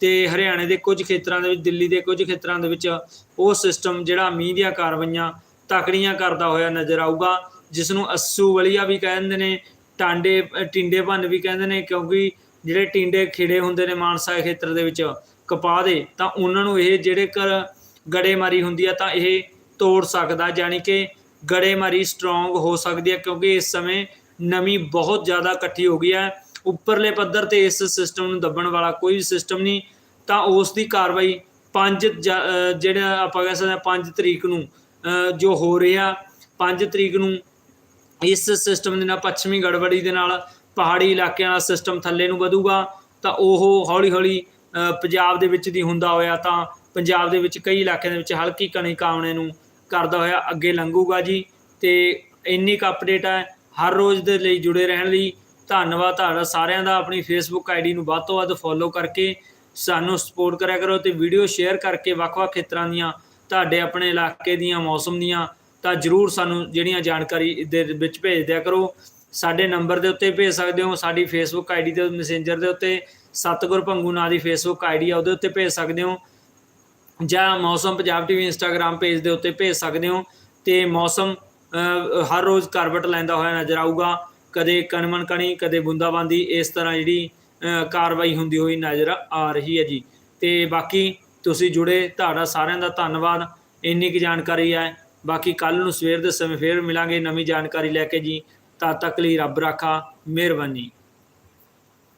ਤੇ ਹਰਿਆਣੇ ਦੇ ਕੁਝ ਖੇਤਰਾਂ ਦੇ ਵਿੱਚ, ਦਿੱਲੀ ਦੇ ਕੁਝ ਖੇਤਰਾਂ ਦੇ ਵਿੱਚ ਉਹ ਸਿਸਟਮ ਜਿਹੜਾ ਮੀਂਹ ਦੀਆਂ ਕਾਰਵਾਈਆਂ ਤਕੜੀਆਂ ਕਰਦਾ ਹੋਇਆ ਨਜ਼ਰ ਆਊਗਾ। ਜਿਸ ਨੂੰ ਅਸੂ ਵਲੀਆ ਵੀ ਕਹਿੰਦੇ ਨੇ, ਟਾਂਡੇ ਟਿੰਡੇ ਭੰਨ ਵੀ ਕਹਿੰਦੇ ਨੇ, ਕਿਉਂਕਿ ਜਿਹੜੇ ਟਿੰਡੇ ਖਿੜੇ ਹੁੰਦੇ ਨੇ ਮਾਨਸਾ ਖੇਤਰ ਦੇ ਵਿੱਚ ਕਪਾਹ ਦੇ, ਤਾਂ ਉਹਨਾਂ ਨੂੰ ਇਹ ਜਿਹੜੇ ਕਰ ਗੜੇਮਾਰੀ ਹੁੰਦੀ ਆ ਤਾਂ ਇਹ ਤੋੜ ਸਕਦਾ ਯਾਨੀ ਕਿ ਗੜੇਮਾਰੀ ਸਟਰੋਂਗ ਹੋ ਸਕਦੀ ਹੈ ਕਿਉਂਕਿ ਇਸ ਸਮੇਂ ਨਮੀ ਬਹੁਤ ਜ਼ਿਆਦਾ ਇਕੱਠੀ ਹੋ ਗਈ ਹੈ ਉੱਪਰਲੇ ਪੱਧਰ ਤੇ ਇਸ ਸਿਸਟਮ ਨੂੰ ਦੱਬਣ ਵਾਲਾ ਕੋਈ ਵੀ ਸਿਸਟਮ ਨਹੀਂ, ਤਾਂ ਉਸ ਦੀ ਕਾਰਵਾਈ 5 ਜਿਹੜਾ ਆਪਾਂ ਕਹਿ ਸਕਦੇ ਹਾਂ 5 ਤਰੀਕ ਨੂੰ ਜੋ ਹੋ ਰਿਹਾ 5 ਤਰੀਕ ਨੂੰ ਇਸ ਸਿਸਟਮ ਦੇ ਨਾਲ, ਪੱਛਮੀ ਗੜਬੜੀ ਦੇ ਨਾਲ, ਪਹਾੜੀ ਇਲਾਕਿਆਂ ਦਾ ਸਿਸਟਮ ਥੱਲੇ ਨੂੰ ਵਧੂਗਾ, ਤਾਂ ਉਹ ਹੌਲੀ-ਹੌਲੀ ਪੰਜਾਬ ਦੇ ਵਿੱਚ ਦੀ ਹੁੰਦਾ ਹੋਇਆ ਤਾਂ ਪੰਜਾਬ ਦੇ ਵਿੱਚ ਕਈ ਇਲਾਕਿਆਂ ਦੇ ਵਿੱਚ ਹਲਕੀ ਕਣੀ ਕਾਵਣੇ ਨੂੰ ਕਰਦਾ ਹੋਇਆ ਅੱਗੇ ਲੰਘੂਗਾ ਜੀ। ਤੇ ਇੰਨੀ ਕੁ ਅਪਡੇਟ ਹੈ, ਹਰ ਰੋਜ਼ ਦੇ ਲਈ ਜੁੜੇ ਰਹਿਣ ਲਈ ਧੰਨਵਾਦ ਤੁਹਾਡਾ ਸਾਰਿਆਂ ਦਾ, ਆਪਣੀ ਫੇਸਬੁੱਕ ਆਈਡੀ ਨੂੰ ਵੱਧ ਤੋਂ ਵੱਧ ਫੋਲੋ ਕਰਕੇ ਸਾਨੂੰ ਸਪੋਰਟ ਕਰਿਆ ਕਰੋ ਤੇ ਵੀਡੀਓ ਸ਼ੇਅਰ ਕਰਕੇ ਵੱਖ-ਵੱਖ ਖੇਤਰਾਂ ਦੀਆਂ, ਤੁਹਾਡੇ ਆਪਣੇ ਇਲਾਕੇ ਦੀਆਂ, ਮੌਸਮ ਦੀਆਂ ਤਾਂ ਜਰੂਰ ਸਾਨੂੰ ਜਿਹੜੀਆਂ ਜਾਣਕਾਰੀ ਦੇ ਵਿੱਚ ਭੇਜ ਦਿਆ ਕਰੋ। ਸਾਡੇ ਨੰਬਰ ਦੇ ਉੱਤੇ ਭੇਜ ਸਕਦੇ ਹੋ, ਸਾਡੀ ਫੇਸਬੁੱਕ ਆਈਡੀ ਤੇ ਮੈਸੇਂਜਰ ਦੇ ਉੱਤੇ, ਸਤਗੁਰ ਭੰਗੂ ਨਾਂ ਦੀ ਫੇਸਬੁੱਕ ਆਈਡੀ ਆ, ਉਹਦੇ ਉੱਤੇ ਭੇਜ ਸਕਦੇ ਹੋ। ਜਾਂ ਮੌਸਮ ਪੰਜਾਬ ਟੀਵੀ ਇੰਸਟਾਗ੍ਰam ਪੇਜ ਦੇ ਉੱਤੇ ਭੇਜ ਸਕਦੇ ਹੋ ਤੇ ਮੌਸਮ ਹਰ ਰੋਜ਼ ਕਰਵਟ ਲੈਂਦਾ ਹੋਇਆ ਨਜ਼ਰ ਆਊਗਾ। ਕਦੇ ਕਣਮਣ ਕਣੀ, ਕਦੇ ਬੂੰਦਾਬਾਂਦੀ, ਇਸ ਤਰ੍ਹਾਂ ਜਿਹੜੀ ਕਾਰਵਾਈ ਹੁੰਦੀ ਹੋਈ ਨਜ਼ਰ ਆ ਰਹੀ ਹੈ ਜੀ। ਤੇ ਬਾਕੀ ਤੁਸੀਂ ਜੁੜੇ, ਤੁਹਾਡਾ ਸਾਰਿਆਂ ਦਾ ਧੰਨਵਾਦ। ਇੰਨੀ ਕੁ ਜਾਣਕਾਰੀ ਹੈ। ਬਾਕੀ ਕੱਲ ਨੂੰ ਸਵੇਰ ਦੇ ਸਮੇਂ ਫੇਰ ਮਿਲਾਂਗੇ ਨਵੀਂ ਜਾਣਕਾਰੀ ਲੈ ਕੇ ਜੀ। ਤਦ ਤੱਕ ਲਈ ਰੱਬ ਰਾਖਾ, ਮਿਹਰਬਾਨੀ।